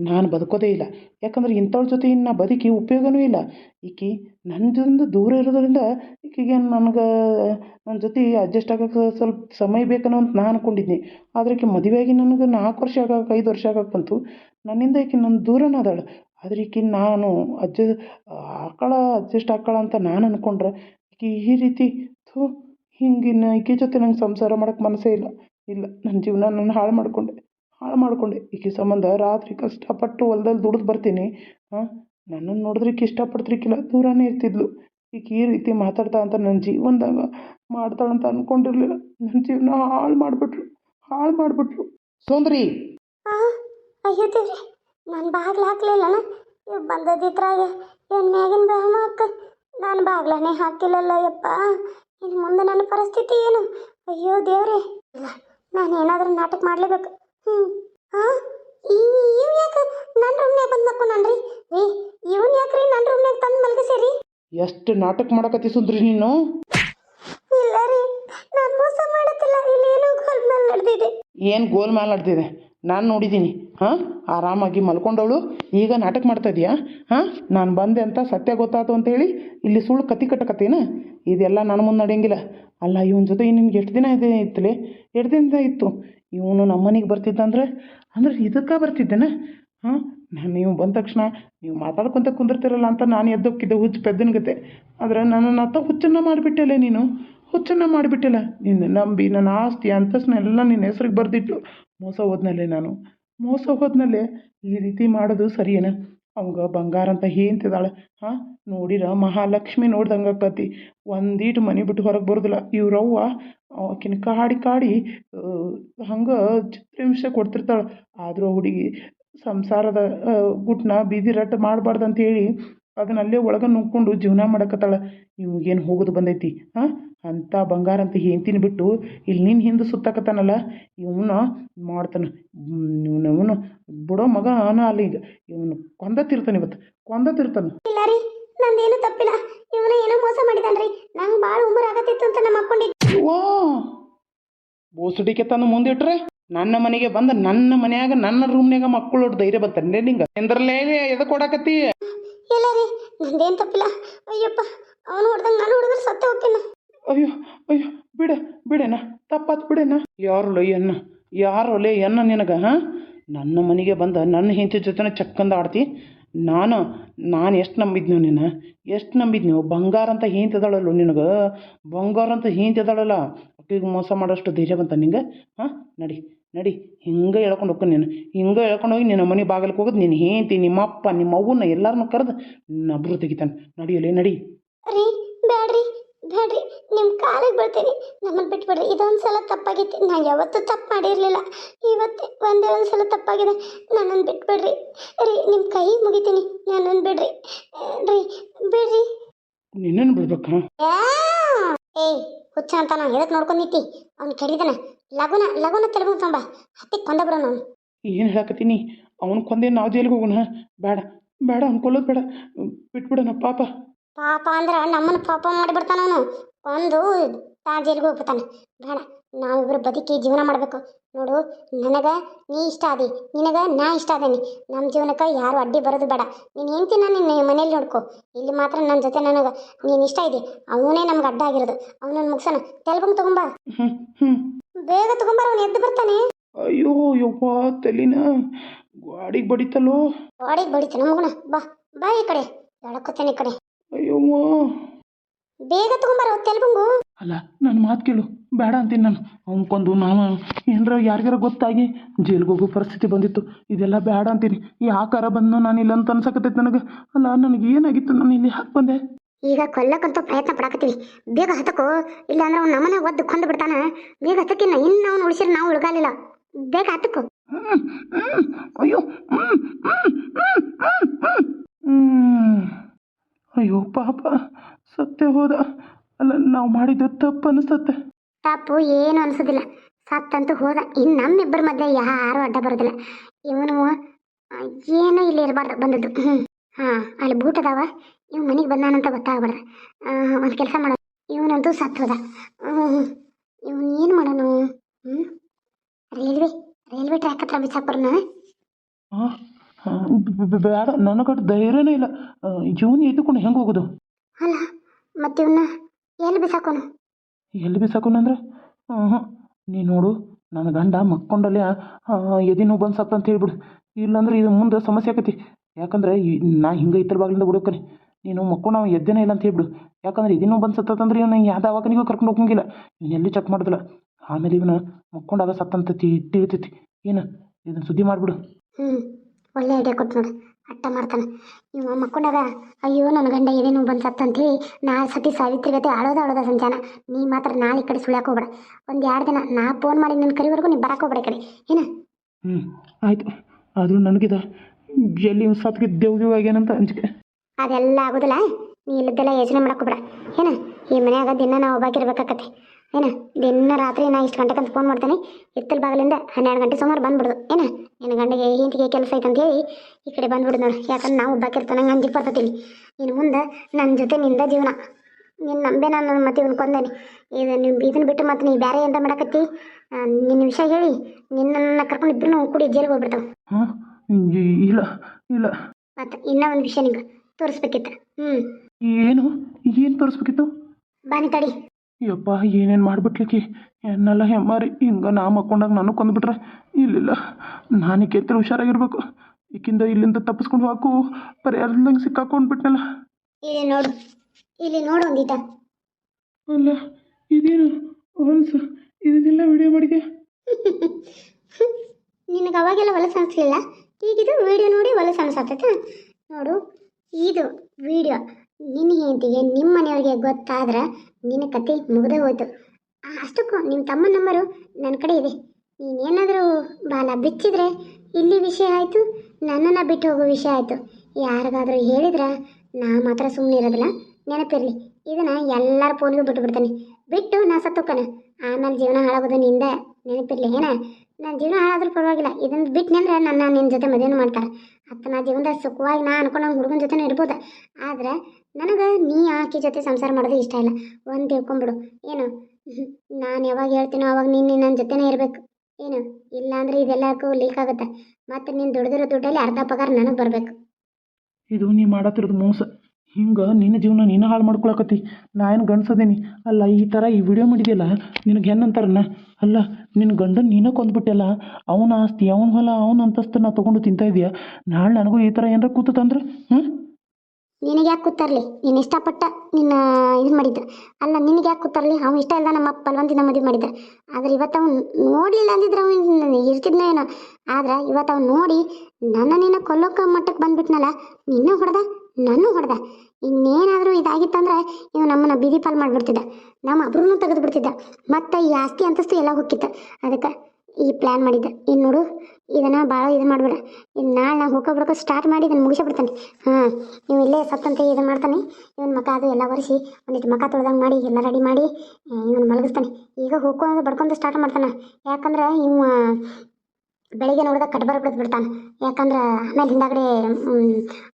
ನಾನು ಬದುಕೋದೇ ಇಲ್ಲ. ಯಾಕಂದ್ರೆ ಇಂಥವ್ರ ಜೊತೆ ಇನ್ನು ಬದುಕಿ ಉಪಯೋಗನೂ ಇಲ್ಲ. ಈಕೆ ನನ್ನದಿಂದ ದೂರ ಇರೋದ್ರಿಂದ ಈಕೆಗೆ ನನಗೆ ನನ್ನ ಜೊತೆ ಅಡ್ಜಸ್ಟ್ ಆಗೋಕೆ ಸ್ವಲ್ಪ ಸಮಯ ಬೇಕನ್ನೋ ಅಂತ ನಾನು ಅಂದ್ಕೊಂಡಿದ್ನಿ ಆದರೆ ಈಕೆ ಮದುವೆಯಾಗಿ ನನಗೆ ನಾಲ್ಕು ವರ್ಷ ಆಗಕ್ಕೆ ಐದು ವರ್ಷ ಆಗಕ್ಕೆ ಬಂತು. ನನ್ನಿಂದ ಈಕೆ ನನ್ನ ದೂರನೇ ಅದಾಳೆ ಆದರೆ ಈಕೆ ನಾನು ಅಜ್ಜ, ಆಕಳ ಅಡ್ಜಸ್ಟ್ ಆಕಳ ಅಂತ ನಾನು ಅಂದ್ಕೊಂಡ್ರೆ ಈಕೆ ಈ ರೀತಿ ಥೂ, ಹಿಂಗಿನ ಈಕೆ ಜೊತೆ ನಂಗೆ ಸಂಸಾರ ಮಾಡೋಕ್ಕೆ ಮನಸ್ಸೇ ಇಲ್ಲ. ಇಲ್ಲ ನನ್ನ ಜೀವನ ನಾನು ಹಾಳು ಮಾಡಿಕೊಂಡೆ. ಹಾಳು ಮಾಡಿಕೊಂಡೆ. ಈಕೆ ಸಂಬಂಧ ರಾತ್ರಿ ಕಷ್ಟಪಟ್ಟು ಹೊಲ್ದಲ್ಲಿ ದುಡ್ದು ಬರ್ತೀನಿ. ಹಾಂ? ನನ್ನನ್ನು ನೋಡಿದ್ರೆ ಈಕೆ ಇಷ್ಟಪಡ್ತಿರ್ಕಿಲ್ಲ ದೂರನೇ ಇರ್ತಿದ್ಲು. ಈಕೆ ಈ ರೀತಿ ಮಾತಾಡ್ತಾ ಅಂತ ನನ್ನ ಜೀವನದಾಗ ಮಾಡ್ತಾಳಂತ ಅಂದ್ಕೊಂಡಿರ್ಲಿಲ್ಲ ನನ್ನ ಜೀವನ ಹಾಳು ಮಾಡಿಬಿಟ್ರು. ಹಾಳು ಮಾಡಿಬಿಟ್ರು. ಸುಂದ್ರಿ! ಅಯ್ಯೋ ನಾನು ಬಾಗ್ಲು ಹಾಕ್ಲಿಲ್ಲನ? ಇವ್ ಬಂದದಿದ್ರಾಗ ಏನು ಮ್ಯಾಗಿನ ಬ್ರಹ್ಮಕ್ಕ ನಾನು ಬಾಗ್ಲನೇ ಹಾಕಿಲ್ಲಲ್ಲ ಯಪ್ಪ. ಇನ್ನು ಮುಂದೆ ನನ್ನ ಪರಿಸ್ಥಿತಿ ಏನು? ಅಯ್ಯೋ ದೇವ್ರಿ. ನಾನು ಏನಾದರೂ ನಾಟಕ ಮಾಡಲೇಬೇಕು. ಹ್ಞೂ ಹಾಂ ಇವ್ ಯಾಕೆ ನನ್ನ ರೂಮ್ನ್ಯಾಗ ಬಂದು ಮಕ್ಕೊಂಡ್ರಿ ರೀ ಇವನ್ ಯಾಕ್ರಿ ನನ್ನ ರೂಮ್ನ್ಯಾಗ ತಂದು ಮಲಗಿಸಿರಿ ಎಷ್ಟು ನಾಟಕ ಮಾಡಕತ್ತಿ ಸುಂದ್ರಿ ನೀನು? ಇಲ್ಲ ರೀ ನಾನು ಮೋಸ ಮಾಡತ್ತಿಲ್ಲ ಇಲ್ಲಿ ಏನೋ ಗೋಲ್ಮಾಲ್ ನಡೆದಿದೆ. ಏನು ಗೋಲ್ಮಾಲ್ ಆಡ್ತಿದೆ ನಾನು ನೋಡಿದ್ದೀನಿ ಹಾಂ? ಆರಾಮಾಗಿ ಮಲ್ಕೊಂಡವಳು. ಈಗ ನಾಟಕ ಮಾಡ್ತಾ ಇದೀಯಾ? ಹಾಂ? ನಾನು ಬಂದೆ ಅಂತ ಸತ್ಯ ಗೊತ್ತಾಯ್ತು ಅಂತೇಳಿ ಇಲ್ಲಿ ಸುಳ್ಳು ಕತಿ ಕಟ್ಟಕತ್ತೇನ ಇದೆಲ್ಲ ನನ್ನ ಮುಂದೆ ನಡೆಯಂಗಿಲ್ಲ. ಅಲ್ಲ, ಇವನ ಜೊತೆ ನಿನ್ಗೆ ಎಷ್ಟು ದಿನ ಇದೆ ಇತ್ತಲೇ ಎಷ್ಟು ದಿನದ ಇತ್ತು? ಇವನು ನಮ್ಮ ಮನೆಗೆ ಬರ್ತಿದ್ದಂದ್ರೆ? ಅಂದ್ರೆ ಇದಕ್ಕೆ ಬರ್ತಿದ್ದೇನ? ಹಾಂ? ನಾನು ನೀವು ಬಂದ ತಕ್ಷಣ ನೀವು ಮಾತಾಡ್ಕೊತ ಕುಂದಿರ್ತಿರಲ್ಲ ಅಂತ ನಾನು ಎದ್ದೋಕ್ಕಿದ್ದೆ ಹುಚ್ಚು ಪೆದ್ದನ ಗತೆ. ಆದರೆ ನನ್ನನ್ನು ಅತ್ತ ಹುಚ್ಚನ್ನು ಮಾಡಿಬಿಟ್ಟಲೆ ನೀನು. ಹುಚ್ಚನ್ನು ಮಾಡಿಬಿಟ್ಟಿಲ್ಲ ನಿನ್ನ ನಂಬಿ, ನನ್ನ ಆಸ್ತಿ ಅಂತಸ್ನೆಲ್ಲ ನಿನ್ನ ಹೆಸ್ರಿಗೆ ಬರೆದಿಟ್ಟು ಮೋಸ ಹೋದ್ನಲ್ಲೇ ನಾನು. ಮೋಸ ಹೋದ್ನಲ್ಲೇ ಈ ರೀತಿ ಮಾಡೋದು ಸರಿಯೇನ? ಅವಂಗ ಬಂಗಾರ ಅಂತ ಹೇಂತಿದ್ದಾಳೆ? ಹಾಂ, ನೋಡಿರ ಮಹಾಲಕ್ಷ್ಮಿ ನೋಡ್ದಂಗೆ ಆಕತಿ. ಒಂದೀಟು ಮನೆ ಬಿಟ್ಟು ಹೊರಗೆ ಬರೋದಿಲ್ಲ. ಇವ್ರವ್ವ ಆಕಿನ ಕಾಡಿ ಕಾಡಿ ಹಂಗೆ ಚಿತ್ರಹಿಂಸೆ ಕೊಡ್ತಿರ್ತಾಳೆ. ಆದರೂ ಹುಡುಗಿ ಸಂಸಾರದ ಗುಟ್ನ ಬೀದಿ ರಟ್ಟು ಮಾಡಬಾರ್ದು ಅಂತೇಳಿ ಅದನ್ನ ಅಲ್ಲೇ ಒಳಗೆ ನುಗ್ಕೊಂಡು ಜೀವನ ಮಾಡಕತ್ತಾಳ. ಇವಾಗೇನು ಹೋಗೋದು ಬಂದೈತಿ? ಹಾಂ? ಅಂಥ ಬಂಗಾರ ಅಂತ ಹೆಂಡ್ತಿನ ಬಿಟ್ಟು ಇಲ್ಲಿ ನಿನ್ನ ಹಿಂದೆ ಸುತ್ತಾಕತ್ತಾನಲ್ಲ ಇವನು ಮಾಡ್ತಾನೆ. ಇವನವನು ಬಿಡೋ ಮಗ ಅನ ಅಲ್ಲ ಈಗ. ಇವನು ಕೊಂದತ್ತಿರ್ತಾನೆ ಇವತ್ತು. ಕೊಂದತ್ತಿರ್ತಾನೆ. ಇಲ್ಲ ರೀ ನಂದೇನು ತಪ್ಪಿಲ್ಲ. ಇವನು ಏನೋ ಮೋಸ ಮಾಡಿದಾನ್ರಿ ನಂಗೆ ಭಾಳ ಉಮರ್ ಆಗತ್ತಿತ್ತು ಅಂತ ನಮ್ಮ ಅಕ್ಕೊಂಡಿದ್ದೆ ಓ ಬೋಸಡಿಕೆ ತಂದು ಮುಂದಿಟ್ರೆ ನನ್ನ ಮನೆಗೆ ಬಂದ ನನ್ನ ಮನ್ಯಾಗ ನನ್ನ ರೂಮ್ನ್ಯಾಗ ಮಕ್ಕಳು ಧೈರ್ಯ ಬರ್ತಾನೆ ನಿಂಗೆ. ಎಂದ್ರಲ್ಲೇ ಎದ ಕೊಡಕತ್ತಿ ಇಲ್ಲ ರೀ ತಪ್ಪಿಲ್ಲ. ಅಯ್ಯಪ್ಪ, ಅವನು ಹೊಡ್ದಂಗೆ ನಾನು ಹೊಡೆದ್ರೆ ಸತ್ತೆ ಹೋಗ್ತೇನೆ. ಅಯ್ಯೋ ಅಯ್ಯೋ, ಬಿಡ ಬಿಡೇನ ತಪ್ಪಾತ್ ಬಿಡೇನ ಯಾರಲ್ಲ ಲಯ್ಯನ್ನ ಯಾರು ಎನ್ನ ನಿನಗೆ, ಹಾಂ? ನನ್ನ ಮನೆಗೆ ಬಂದ ನನ್ನ ಹೆಂಡತಿ ಜೊತೆನ ಚಕ್ಕಂದ ಆಡ್ತಿ. ನಾನು ನಾನು ಎಷ್ಟು ನಂಬಿದ್ನು ನಿನ್ನ, ಎಷ್ಟು ನಂಬಿದ್ನು? ಬಂಗಾರ ಅಂತ ಹೀಂತದಳಲ್ಲ ನಿನಗೆ? ಬಂಗಾರ ಅಂತ ಹೀಂತದಳಲ್ಲ ಅಕ್ಕಿಗೆ ಮೋಸ ಮಾಡೋಷ್ಟು ಧೈರ್ಯ ಬಂತ ನಿಂಗೆ? ಹಾಂ, ನಡಿ. ನಡಿ ಹಿಂಗೆ ಹೇಳ್ಕೊಂಡು ಹೋಗ್ಕ ನೀನು. ಹಿಂಗೆ ಹೇಳ್ಕೊಂಡು ಹೋಗಿ ನಿನ್ನ ಮನೆ ಬಾಗಿಲಿಗೆ ಹೋಗೋದು ನಿನ್ನ ಹೇಂತಿ ನಿಮ್ಮಪ್ಪ ನಿಮ್ಮ ಅವ್ವನ್ನ ಎಲ್ಲರನ್ನೂ ಕರೆದು ನಿನ್ನ ಅಬ್ರು ತೆಗಿತಾನೆ. ನಡಿಯಲೇ ನಡಿ. ರೀ ಬ್ಯಾಡ್ರಿ ಬೇಡ್ರಿ ನಿಮ್ಮ ಕಾಲಿಗೆ ಬೀಳ್ತೀನಿ. ನಮ್ಮನ್ನು ಬಿಟ್ಬಿಡ್ರಿ ಇದೊಂದು ಸಲ ತಪ್ಪಾಗೈತಿ. ನಾ ಯಾವತ್ತೂ ತಪ್ಪು ಮಾಡಿರಲಿಲ್ಲ. ಇವತ್ತೇ ಒಂದೇ ಒಂದು ಸಲ ತಪ್ಪಾಗಿದೆ. ನನ್ನನ್ನು ಬಿಟ್ಬಿಡ್ರಿ. ರೀ ನಿಮ್ಮ ಕೈ ಮುಗಿತೀನಿ. ನನ್ನನ್ನು ಬಿಡ್ರಿ. ಬೇಡ್ರಿ ರೀ ಬಿಡ್ರಿ. ನಿನ್ನನ್ನು ಬಿಡ್ಬೇಕಾ! ಏಯ್ ಹುಚ್ಚ ಅಂತ ನಾನು ಹೇಳಕ್ ನೋಡ್ಕೊಂಡು ನಿಂತಿ ಅವ್ನು ಕೆಡಿದನ ಲಗುನ ಲಗುನ ತೆಲುಗು ತಂಬ ಹತ್ತಿ ಕೊಂದ ಬಿಡೋಣ ನಾನು ಏನು ಹೇಳಕತ್ತೀನಿ? ಅವ್ನು ಕೊಂದೇ ನಾವು ಜೈಲಿಗೆ ಹೋಗೋಣ ಬೇಡ ಬೇಡ ಅನ್ಕೊಳ್ಳೋದು ಬೇಡ. ಬಿಟ್ಬಿಡೋಣ ಪಾಪ. ಪಾಪ ಅಂದ್ರೆ ನಮ್ಮನ್ನು ಪಾಪ ಮಾಡಿಬಿಡ್ತಾನ ಅವನು. ಒಂದು ತಾ ಜೈಲಿಗೆ ಹೋಗ್ಬಿಡ್ತಾನೆ ಬೇಡ ನಾವಿಬ್ಬರು ಬದುಕಿ ಜೀವನ ಮಾಡಬೇಕು. ನೋಡು ನನಗೆ ನೀ ಇಷ್ಟ ಆದಿ. ನಿನಗೆ ನಾ ಇಷ್ಟ ಆದೇನಿ. ನಮ್ಮ ಜೀವನಕ್ಕೆ ಯಾರು ಅಡ್ಡಿ ಬರೋದು ಬೇಡ. ನೀನು ತಿನ್ನ ನಿನ್ನ ಮನೇಲಿ ನೋಡ್ಕೊ. ಇಲ್ಲಿ ಮಾತ್ರ ನನ್ನ ಜೊತೆ ನನಗೆ ನೀನು ಇಷ್ಟ ಇದೆ. ಅವನೇ ನಮ್ಗೆ ಅಡ್ಡ ಆಗಿರೋದು. ಅವನನ್ನು ಮುಗಿಸೋಣ. ತೆಲ್ಬಂಗ್ ತಗೊಂಬ. ಬೇಗ ತಗೊಂಬಾರ ಅವನು ಎದ್ದು ಬರ್ತಾನೆ. ಅಯ್ಯೋ ಯಪ್ಪ ತಲಿನ ಗಾಡಿಗೆ ಬಡಿತಲೋ ಗಾಡಿಗೆ ಬಡಿತಾನೆ ಮಗುನ. ಬಾ ಬಾ ಈ ಕಡೆ. ಎಳಕೋತೇನೆ ಈ ಕಡೆ. ಅಯ್ಯೋ ಬೇಗ ತಗೊಂಬಾರ ತೆಲ್ಬಂಗು ಅಲ್ಲ ನನ್ನ ಮಾತು ಕೇಳು. ಬೇಡ ಅಂತೀನಿ ನಾನು. ಅವ್ನು ಕೊಂದು ನಾವು ಏನರ ಯಾರಿಗಾರ ಗೊತ್ತಾಗಿ ಜೈಲಿಗೆ ಹೋಗೋ ಪರಿಸ್ಥಿತಿ ಬಂದಿತ್ತು. ಇದೆಲ್ಲ ಬೇಡ ಅಂತೀನಿ. ಯಾಕಾರ ಬಂದು ನಾನು ಇಲ್ಲ ಅಂತ ಅನ್ಸಕತ್ತೈತೆ ನನಗೆ. ಅಲ್ಲ ನನಗೆ ಏನಾಗಿತ್ತು? ನಾನು ಇಲ್ಲಿ ಯಾಕೆ ಬಂದೆ? ಈಗ ಕೊಲ್ಲಕ್ಕಂತೂ ಪ್ರಯತ್ನ ಪಡಾಕತ್ತೀವಿ ಬೇಗ ಹತ್ತಕೋ. ಇಲ್ಲ ಅಂದ್ರೆ ಅವ್ನು ನಮ್ಮನೆ ಒದ್ದು ಕೊಂದು ಬಿಡ್ತಾನೆ. ಬೇಗ ಹತ್ತಕ್ಕಿನ್ನ ಇನ್ನು ಅವ್ನು ಉಳಿಸಿದ್ರೆ ನಾವು ಉಳ್ಗಾಲಿಲ್ಲ. ಬೇಗ ಹತ್ತಕೋ. ಅಯ್ಯೋ. ಅಯ್ಯೋ ಪಾಪ. ಸತ್ಯ ಹೋದ. ಅಲ್ಲ ನಾವು ಮಾಡಿದ್ದು ತಪ್ಪು ಅನಿಸ್ತತ್ತೆ ತಪ್ಪು ಏನು ಅನಿಸೋದಿಲ್ಲ. ಸತ್ತಂತೂ ಹೋದ. ಇನ್ನು ನಮ್ಮಿಬ್ಬರ ಮಧ್ಯೆ ಯಾರು ಅಡ್ಡ ಬರೋದಿಲ್ಲ. ಇವನು ಏನೂ ಇಲ್ಲಿ ಇರಬಾರ್ದು ಬಂದದ್ದು. ಹ್ಞೂ ಹಾಂ ಅಲ್ಲಿ ಬೂಟ್ ಅದಾವ. ಇವ್ ಮನೆಗೆ ಬಂದಾನಂತ ಗೊತ್ತಾಗ್ಬಾರ್ದು ಒಂದು ಕೆಲಸ ಮಾಡ. ಇವನಂತೂ ಸತ್ತು ಹೋದ. ಇವನು ಏನು ಮಾಡೋನು? ಹ್ಞೂ ರೈಲ್ವೆ ರೈಲ್ವೆ ಟ್ರ್ಯಾಕ್ ಹತ್ರ ಬಿಸಾಕ್ಬರೋಣ ಹಾಂ? ಬೇಡ. ನನಗಟ್ಟು ಧೈರ್ಯನೇ ಇಲ್ಲ. ಇವನು ಎದ್ದುಕೊಂಡು ಹೆಂಗೆ ಹೋಗೋದು? ಅಲ್ಲ ಮತ್ತೆ ಇವನ್ನ ಎಲ್ಲಿ ಬಿಸಾಕೋನು? ಎಲ್ಲಿ ಬಿಸಾಕೋನಂದ್ರೆ ಹ್ಞೂ ನೀ ನೋಡು ನನ್ನ ಗಂಡ ಮಕ್ಕೊಂಡಲ್ಲೇ ಎದಿ ನೋವು ಬಂದು ಸತ್ತ ಅಂತ ಹೇಳ್ಬಿಡು. ಇಲ್ಲಾಂದ್ರೆ ಇದು ಮುಂದೆ ಸಮಸ್ಯೆ ಆಕತಿ. ಯಾಕಂದ್ರೆ ನಾ ಹಿಂಗೆ ಇತರ ಬಾಗಿಲಿಂದ ಬಿಡೋಕನೆ ನೀನು ಮಕ್ಕೊಂಡು ನಾವು ಎದ್ದೇನೆ ಇಲ್ಲ ಅಂತ ಹೇಳ್ಬಿಡು. ಯಾಕಂದ್ರೆ ಎದಿ ನೋವು ಬಂದು ಸತ್ತಂದ್ರೆ ಇವನು ಯಾವ ದವಾಖಾನಿಗೂ ಕರ್ಕೊಂಡು ಹೋಗಂಗಿಲ್ಲ. ಇವನು ಎಲ್ಲಿ ಚೆಕ್ ಮಾಡೋದಿಲ್ಲ. ಆಮೇಲೆ ಇವನು ಮಕ್ಕೊಂಡಾಗ ಸತ್ತಂತ ಇಟ್ಟಿರ್ತೈತಿ ತಿಳಿತೈತಿ. ಏನು ಇದನ್ನು ಸುದ್ದಿ ಮಾಡಿಬಿಡು. ಹ್ಞೂ ಒಳ್ಳೆ ಐಡಿಯಾ ಕೊಟ್ಟು ನೋಡು ಅಟ್ಟ ಮಾಡ್ತಾನೆ. ಇವ ಮಕ್ಕೊಂಡಾಗ ಅಯ್ಯೋ ನನ್ನ ಗಂಡ ಏನೇನು ಬಂದು ಸತ್ತಂತೇಳಿ ನಾಳೆ ಸತಿ ಸಾವಿತ್ರಿ ಗತೆ ಆಳೋದ ಆಳೋದ ಸಂಜಾನ. ನೀ ಮಾತ್ರ ನಾಳೆ ಈ ಕಡೆ ಸುಳ್ಯಾಕ ಹೋಗ್ಬೇಡ. ಒಂದು ಎರಡು ದಿನ ನಾ ಫೋನ್ ಮಾಡಿ ನನ್ನ ಕರಿವರೆಗೂ ನೀ ಬರಕ್ಕೆ ಹೋಗ್ಬೇಡ ಕಡೆ. ಏನ? ಹ್ಞೂ ಆಯಿತು. ಆದರೂ ನನಗಿದ ಎಲ್ಲಿ ಸತ್ಗೆ ದೇವ್ ದೇವ್ ಆಗ್ಯಾನಂತ ಅಂಜಿಕೆ. ಅದೆಲ್ಲ ಆಗೋದಿಲ್ಲ ನೀ ಇಲ್ಲದೆಲ್ಲ ಯೋಚನೆ ಮಾಡಕ್ಕೆ ಹೋಗ್ಬೇಡ. ಏನ? ಈ ಮನ್ಯಾಗ ದಿನ ನಾವು ಒಬ್ಬಾಕಿರ್ಬೇಕಾಕತ್ತೆ ಏನ ದಿನ ರಾತ್ರಿ ನಾ ಇಷ್ಟು ಗಂಟೆಕಂತ ಫೋನ್ ಮಾಡ್ತೇನೆ. ಇತ್ತಲ ಬಾಗಿಲಿಂದ ಹನ್ನೆರಡು ಗಂಟೆ ಸುಮಾರು ಬಂದ್ಬಿಡುದು. ಏನ ನಿನ್ನ ಗಂಡಿಗೆ ಹಿಂತಿಗೆ ಕೆಲಸ ಐತೆ ಅಂತೇಳಿ ಈ ಕಡೆ ಬಂದ್ಬಿಡುದು ನೋಡು. ಯಾಕಂದ್ರೆ ನಾವು ಒಬ್ಬಾಕಿರ್ತಾನೆ ನಂಗೆ ಬರ್ತೈತಿ ಇನ್ನು ಮುಂದೆ ನನ್ನ ಜೊತೆ ನಿಂದ ಜೀವನ. ನಿನ್ನ ನಂಬೆ ನಾನು ಮತ್ತೆ ಇವನು ಕೊಂದೇನೆ. ಇದು ನೀವು ಇದನ್ನ ಬಿಟ್ಟು ಮತ್ತೆ ನೀವು ಬೇರೆ ಎಂತ ಮಾಡಕತ್ತಿ? ನಿನ್ನ ವಿಷಯ ಹೇಳಿ. ನಿನ್ನನ್ನು ಕರ್ಕೊಂಡು ಇಬ್ಬರು ಕೂಡಿ ಜೈಲಿಗೆ ಹೋಗ್ಬಿಡ್ತಾವೆ. ಇಲ್ಲ ಇಲ್ಲ. ಮತ್ತು ಇನ್ನೂ ಒಂದು ವಿಷಯ ನಿಂಗೆ ತೋರಿಸ್ಬೇಕಿತ್ತು. ಹ್ಞೂ ಏನು ಏನು ತೋರಿಸ್ಬೇಕಿತ್ತು? ಬಾನಿ ತಡಿ. ಯಪ್ಪ ಏನೇನು ಮಾಡ್ಬಿಟ್ಲಿಕ್ಕೆ ಏನಲ್ಲ ಹೆಮ್ಮಾರಿ ಹಿಂಗೆ ನಾ ಮಕ್ಕೊಂಡಾಗ ನಾನು ಕೊಂದ್ಬಿಟ್ರೆ ಇಲ್ಲಿಲ್ಲ. ನಾನು ಕೆತ್ತರ ಹುಷಾರಾಗಿರ್ಬೇಕು. ಈಕಿಂದ ಇಲ್ಲಿಂದ ತಪ್ಪಿಸ್ಕೊಂಡು ಹಾಕು ಪರಿಹಾರದಂಗೆ ಸಿಕ್ಕಾಕೊಂಡ್ಬಿಟ್ನಲ್ಲ ಇಲ್ಲಿ ನೋಡು. ಇಲ್ಲಿ ನೋಡು ಒಂದಿಟ ಅಲ್ಲ ಇದೇನು ಹೊಲಸು? ಇದನ್ನೆಲ್ಲ ವಿಡಿಯೋ ಮಾಡಿದೆ ನಿನಗೆ ಅವಾಗೆಲ್ಲ ಹೊಲಸು ಅನಿಸ್ಲಿಲ್ಲ? ಈಗಿದು ವಿಡಿಯೋ ನೋಡಿ ಹೊಲಸು ಅನ್ಸತ್ತೈತೆ ನೋಡು ಇದು ವಿಡಿಯೋ ನಿನ್ನ ಹೆಂಡತಿಗೆ ನಿಮ್ಮ ಮನೆಯವ್ರಿಗೆ ಗೊತ್ತಾದ್ರೆ ನಿನ್ನ ಕತೆ ಮುಗಿದೇ ಹೋಯ್ತು. ಅಷ್ಟಕ್ಕೂ ನಿಮ್ಮ ತಮ್ಮ ನಂಬರು ನನ್ನ ಕಡೆ ಇದೆ. ನೀನೇನಾದರೂ ಬಾಲ ಬಿಚ್ಚಿದ್ರೆ ಇಲ್ಲಿ ವಿಷಯ ಆಯಿತು, ನನ್ನನ್ನು ಬಿಟ್ಟು ಹೋಗೋ ವಿಷಯ ಆಯಿತು. ಯಾರಿಗಾದರೂ ಹೇಳಿದ್ರೆ ನಾ ಮಾತ್ರ ಸುಮ್ಮನೆ ಇರೋದಿಲ್ಲ, ನೆನಪಿರಲಿ. ಇದನ್ನು ಎಲ್ಲರ ಫೋನ್ಗೂ ಬಿಟ್ಟು ಬಿಡ್ತಾನೆ. ಬಿಟ್ಟು ನಾ ಸತ್ತೋಕ್ಕನ ಆಮೇಲೆ ಜೀವನ ಹಾಳಾಗೋದು ನಿಂದ. ನೆನಪಿರ್ಲಿ, ಏನ? ನನ್ನ ಜೀವನ ಹಾಳಾದ್ರೂ ಪರವಾಗಿಲ್ಲ. ಇದನ್ನ ಬಿಟ್ಟು ಅಂದ್ರೆ ನನ್ನ ನಿನ್ನ ಜೊತೆ ಮದುವೆ ಮಾಡ್ತಾರೆ. ಅತ್ತ ನಾ ಜೀವನದ ಸುಖವಾಗಿ ನಾ ಅನ್ಕೊಂಡು ಹುಡುಗನ ಜೊತೆನೂ ಇರ್ಬೋದು? ಆದ್ರೆ ನನಗೆ ನೀ ಆಕೆ ಜೊತೆ ಸಂಸಾರ ಮಾಡೋದು ಇಷ್ಟ ಇಲ್ಲ. ಒಂದು ತಿಳ್ಕೊಂಬಿಡು. ಏನು? ನಾನು ಯಾವಾಗ ಹೇಳ್ತೀನೋ ಅವಾಗ ನೀನು ನನ್ನ ಜೊತೆನೇ ಇರಬೇಕು. ಏನು? ಇಲ್ಲ ಅಂದ್ರೆ ಇದೆಲ್ಲಕ್ಕೂ ಲೀಕ್ ಆಗುತ್ತೆ. ಮತ್ತೆ ನೀನು ದುಡ್ದಿರೋ ದುಡ್ಡಲ್ಲಿ ಅರ್ಧ ಪಗಾರ ನನಗೆ ಬರಬೇಕು. ಇದು ನೀ ಮಾಡತ್ತಿರೋದು ಮೋಸ. ಹಿಂಗೆ ನಿನ್ನ ಜೀವನ ನೀನು ಹಾಳು ಮಾಡ್ಕೊಳಕತ್ತಿ. ನಾ ಏನು ಗಂಡ್ಸದೀನಿ? ಅಲ್ಲ, ಈ ಥರ ಈ ವಿಡಿಯೋ ಮಾಡಿದೆಯಲ್ಲ, ನಿನಗೆ ಹೆಣ್ಣಂತಾರನ್ನ ಅಲ್ಲ ನಿನ್ನ ಗಂಡನ ನೀನೇ ಕೊಂದ್ಬಿಟ್ಟೆಲ್ಲ? ಅವನ ಆಸ್ತಿ, ಅವನ ಹೊಲ, ಅವನ ಅಂತಸ್ತು ನಾ ತೊಗೊಂಡು ತಿಂತಾ ಇದೆಯಾ? ನಾಳೆ ನನಗೂ ಈ ಥರ ಏನಾರ ಕೂತಂದ್ರೆ ಹ್ಞೂ ನಿನಗೆ ಯಾಕೆ ಕೂತರ್ಲಿ? ನೀನು ಇಷ್ಟಪಟ್ಟ ನಿನ್ನ ಇದು ಮಾಡಿದ್ದ. ಅಲ್ಲ ನಿನಗೆ ಯಾಕೆ ಕೂತರ್ಲಿ? ಅವ್ನು ಇಷ್ಟ ಇಲ್ಲ ನಮ್ಮ ಬಲವಂತಿನ ಮದುವೆ ಮಾಡಿದ್ದ. ಆದ್ರೆ ಇವತ್ತು ಅವ್ನು ನೋಡಲಿಲ್ಲ ಅಂದಿದ್ರೆ ಅವನು ಇರ್ತಿದ್ನೋ ಏನೋ. ಆದ್ರೆ ಇವತ್ತು ಅವ್ನು ನೋಡಿ ನನ್ನ ನಿನ್ನ ಕೊಲ್ಲೋಕ ಮಟ್ಟಕ್ಕೆ ಬಂದ್ಬಿಟ್ನಲ್ಲ, ನಿನ್ನೂ ಹೊಡೆದ, ನನ್ನೂ ಹೊಡೆದ. ಇನ್ನೇನಾದರೂ ಇದಾಗಿತ್ತಂದ್ರೆ ಇವ್ ನಮ್ಮನ್ನ ಬೀದಿ ಪಾಲ್ ಮಾಡಿಬಿಡ್ತಿದ್ದ. ನಮ್ಮ ಅಬ್ರೂ ತೆಗೆದು ಬಿಡ್ತಿದ್ದ ಮತ್ತು ಈ ಆಸ್ತಿ ಅಂತಸ್ತು ಎಲ್ಲ ಹೋಗಿತ್ತು ಅದಕ್ಕೆ ಈ ಪ್ಲ್ಯಾನ್ ಮಾಡಿದ್ದೆ. ಇನ್ನು ನೋಡು ಇದನ್ನು ಭಾಳ ಇದು ಮಾಡಬೇಡ. ಇನ್ನು ನಾಳೆ ನಾನು ಹೋಗೋ ಬಿಡೋಕೆ ಸ್ಟಾರ್ಟ್ ಮಾಡಿ ಇದನ್ನು ಮುಗಿಸ್ಬಿಡ್ತಾನೆ ಹಾಂ, ನೀವು ಇಲ್ಲೇ ಸತ್ತಂತೆ ಇದನ್ನು ಮಾಡ್ತಾನೆ. ಇವನ್ ಮಕ ಅದು ಎಲ್ಲ ಒರೆಸಿ ಒಂದಿಟ್ಟು ಮಕ ತೊಳ್ದಂಗೆ ಮಾಡಿ ಎಲ್ಲ ರೆಡಿ ಮಾಡಿ ಇವನು ಮಲಗಿಸ್ತಾನೆ. ಈಗ ಹೋಗ್ಕೊಂಡು ಬಡ್ಕೊಂಡು ಸ್ಟಾರ್ಟ್ ಮಾಡ್ತಾನೆ. ಯಾಕಂದ್ರೆ ಇವ ಬೆಳಿಗ್ಗೆ ನೋಡಿದಾಗ ಕಟ್ಬರ ಬಿಡದ್ ಬಿಡ್ತಾನೆ. ಯಾಕಂದ್ರೆ ಆಮೇಲೆ ಹಿಂದಾಗಡೆ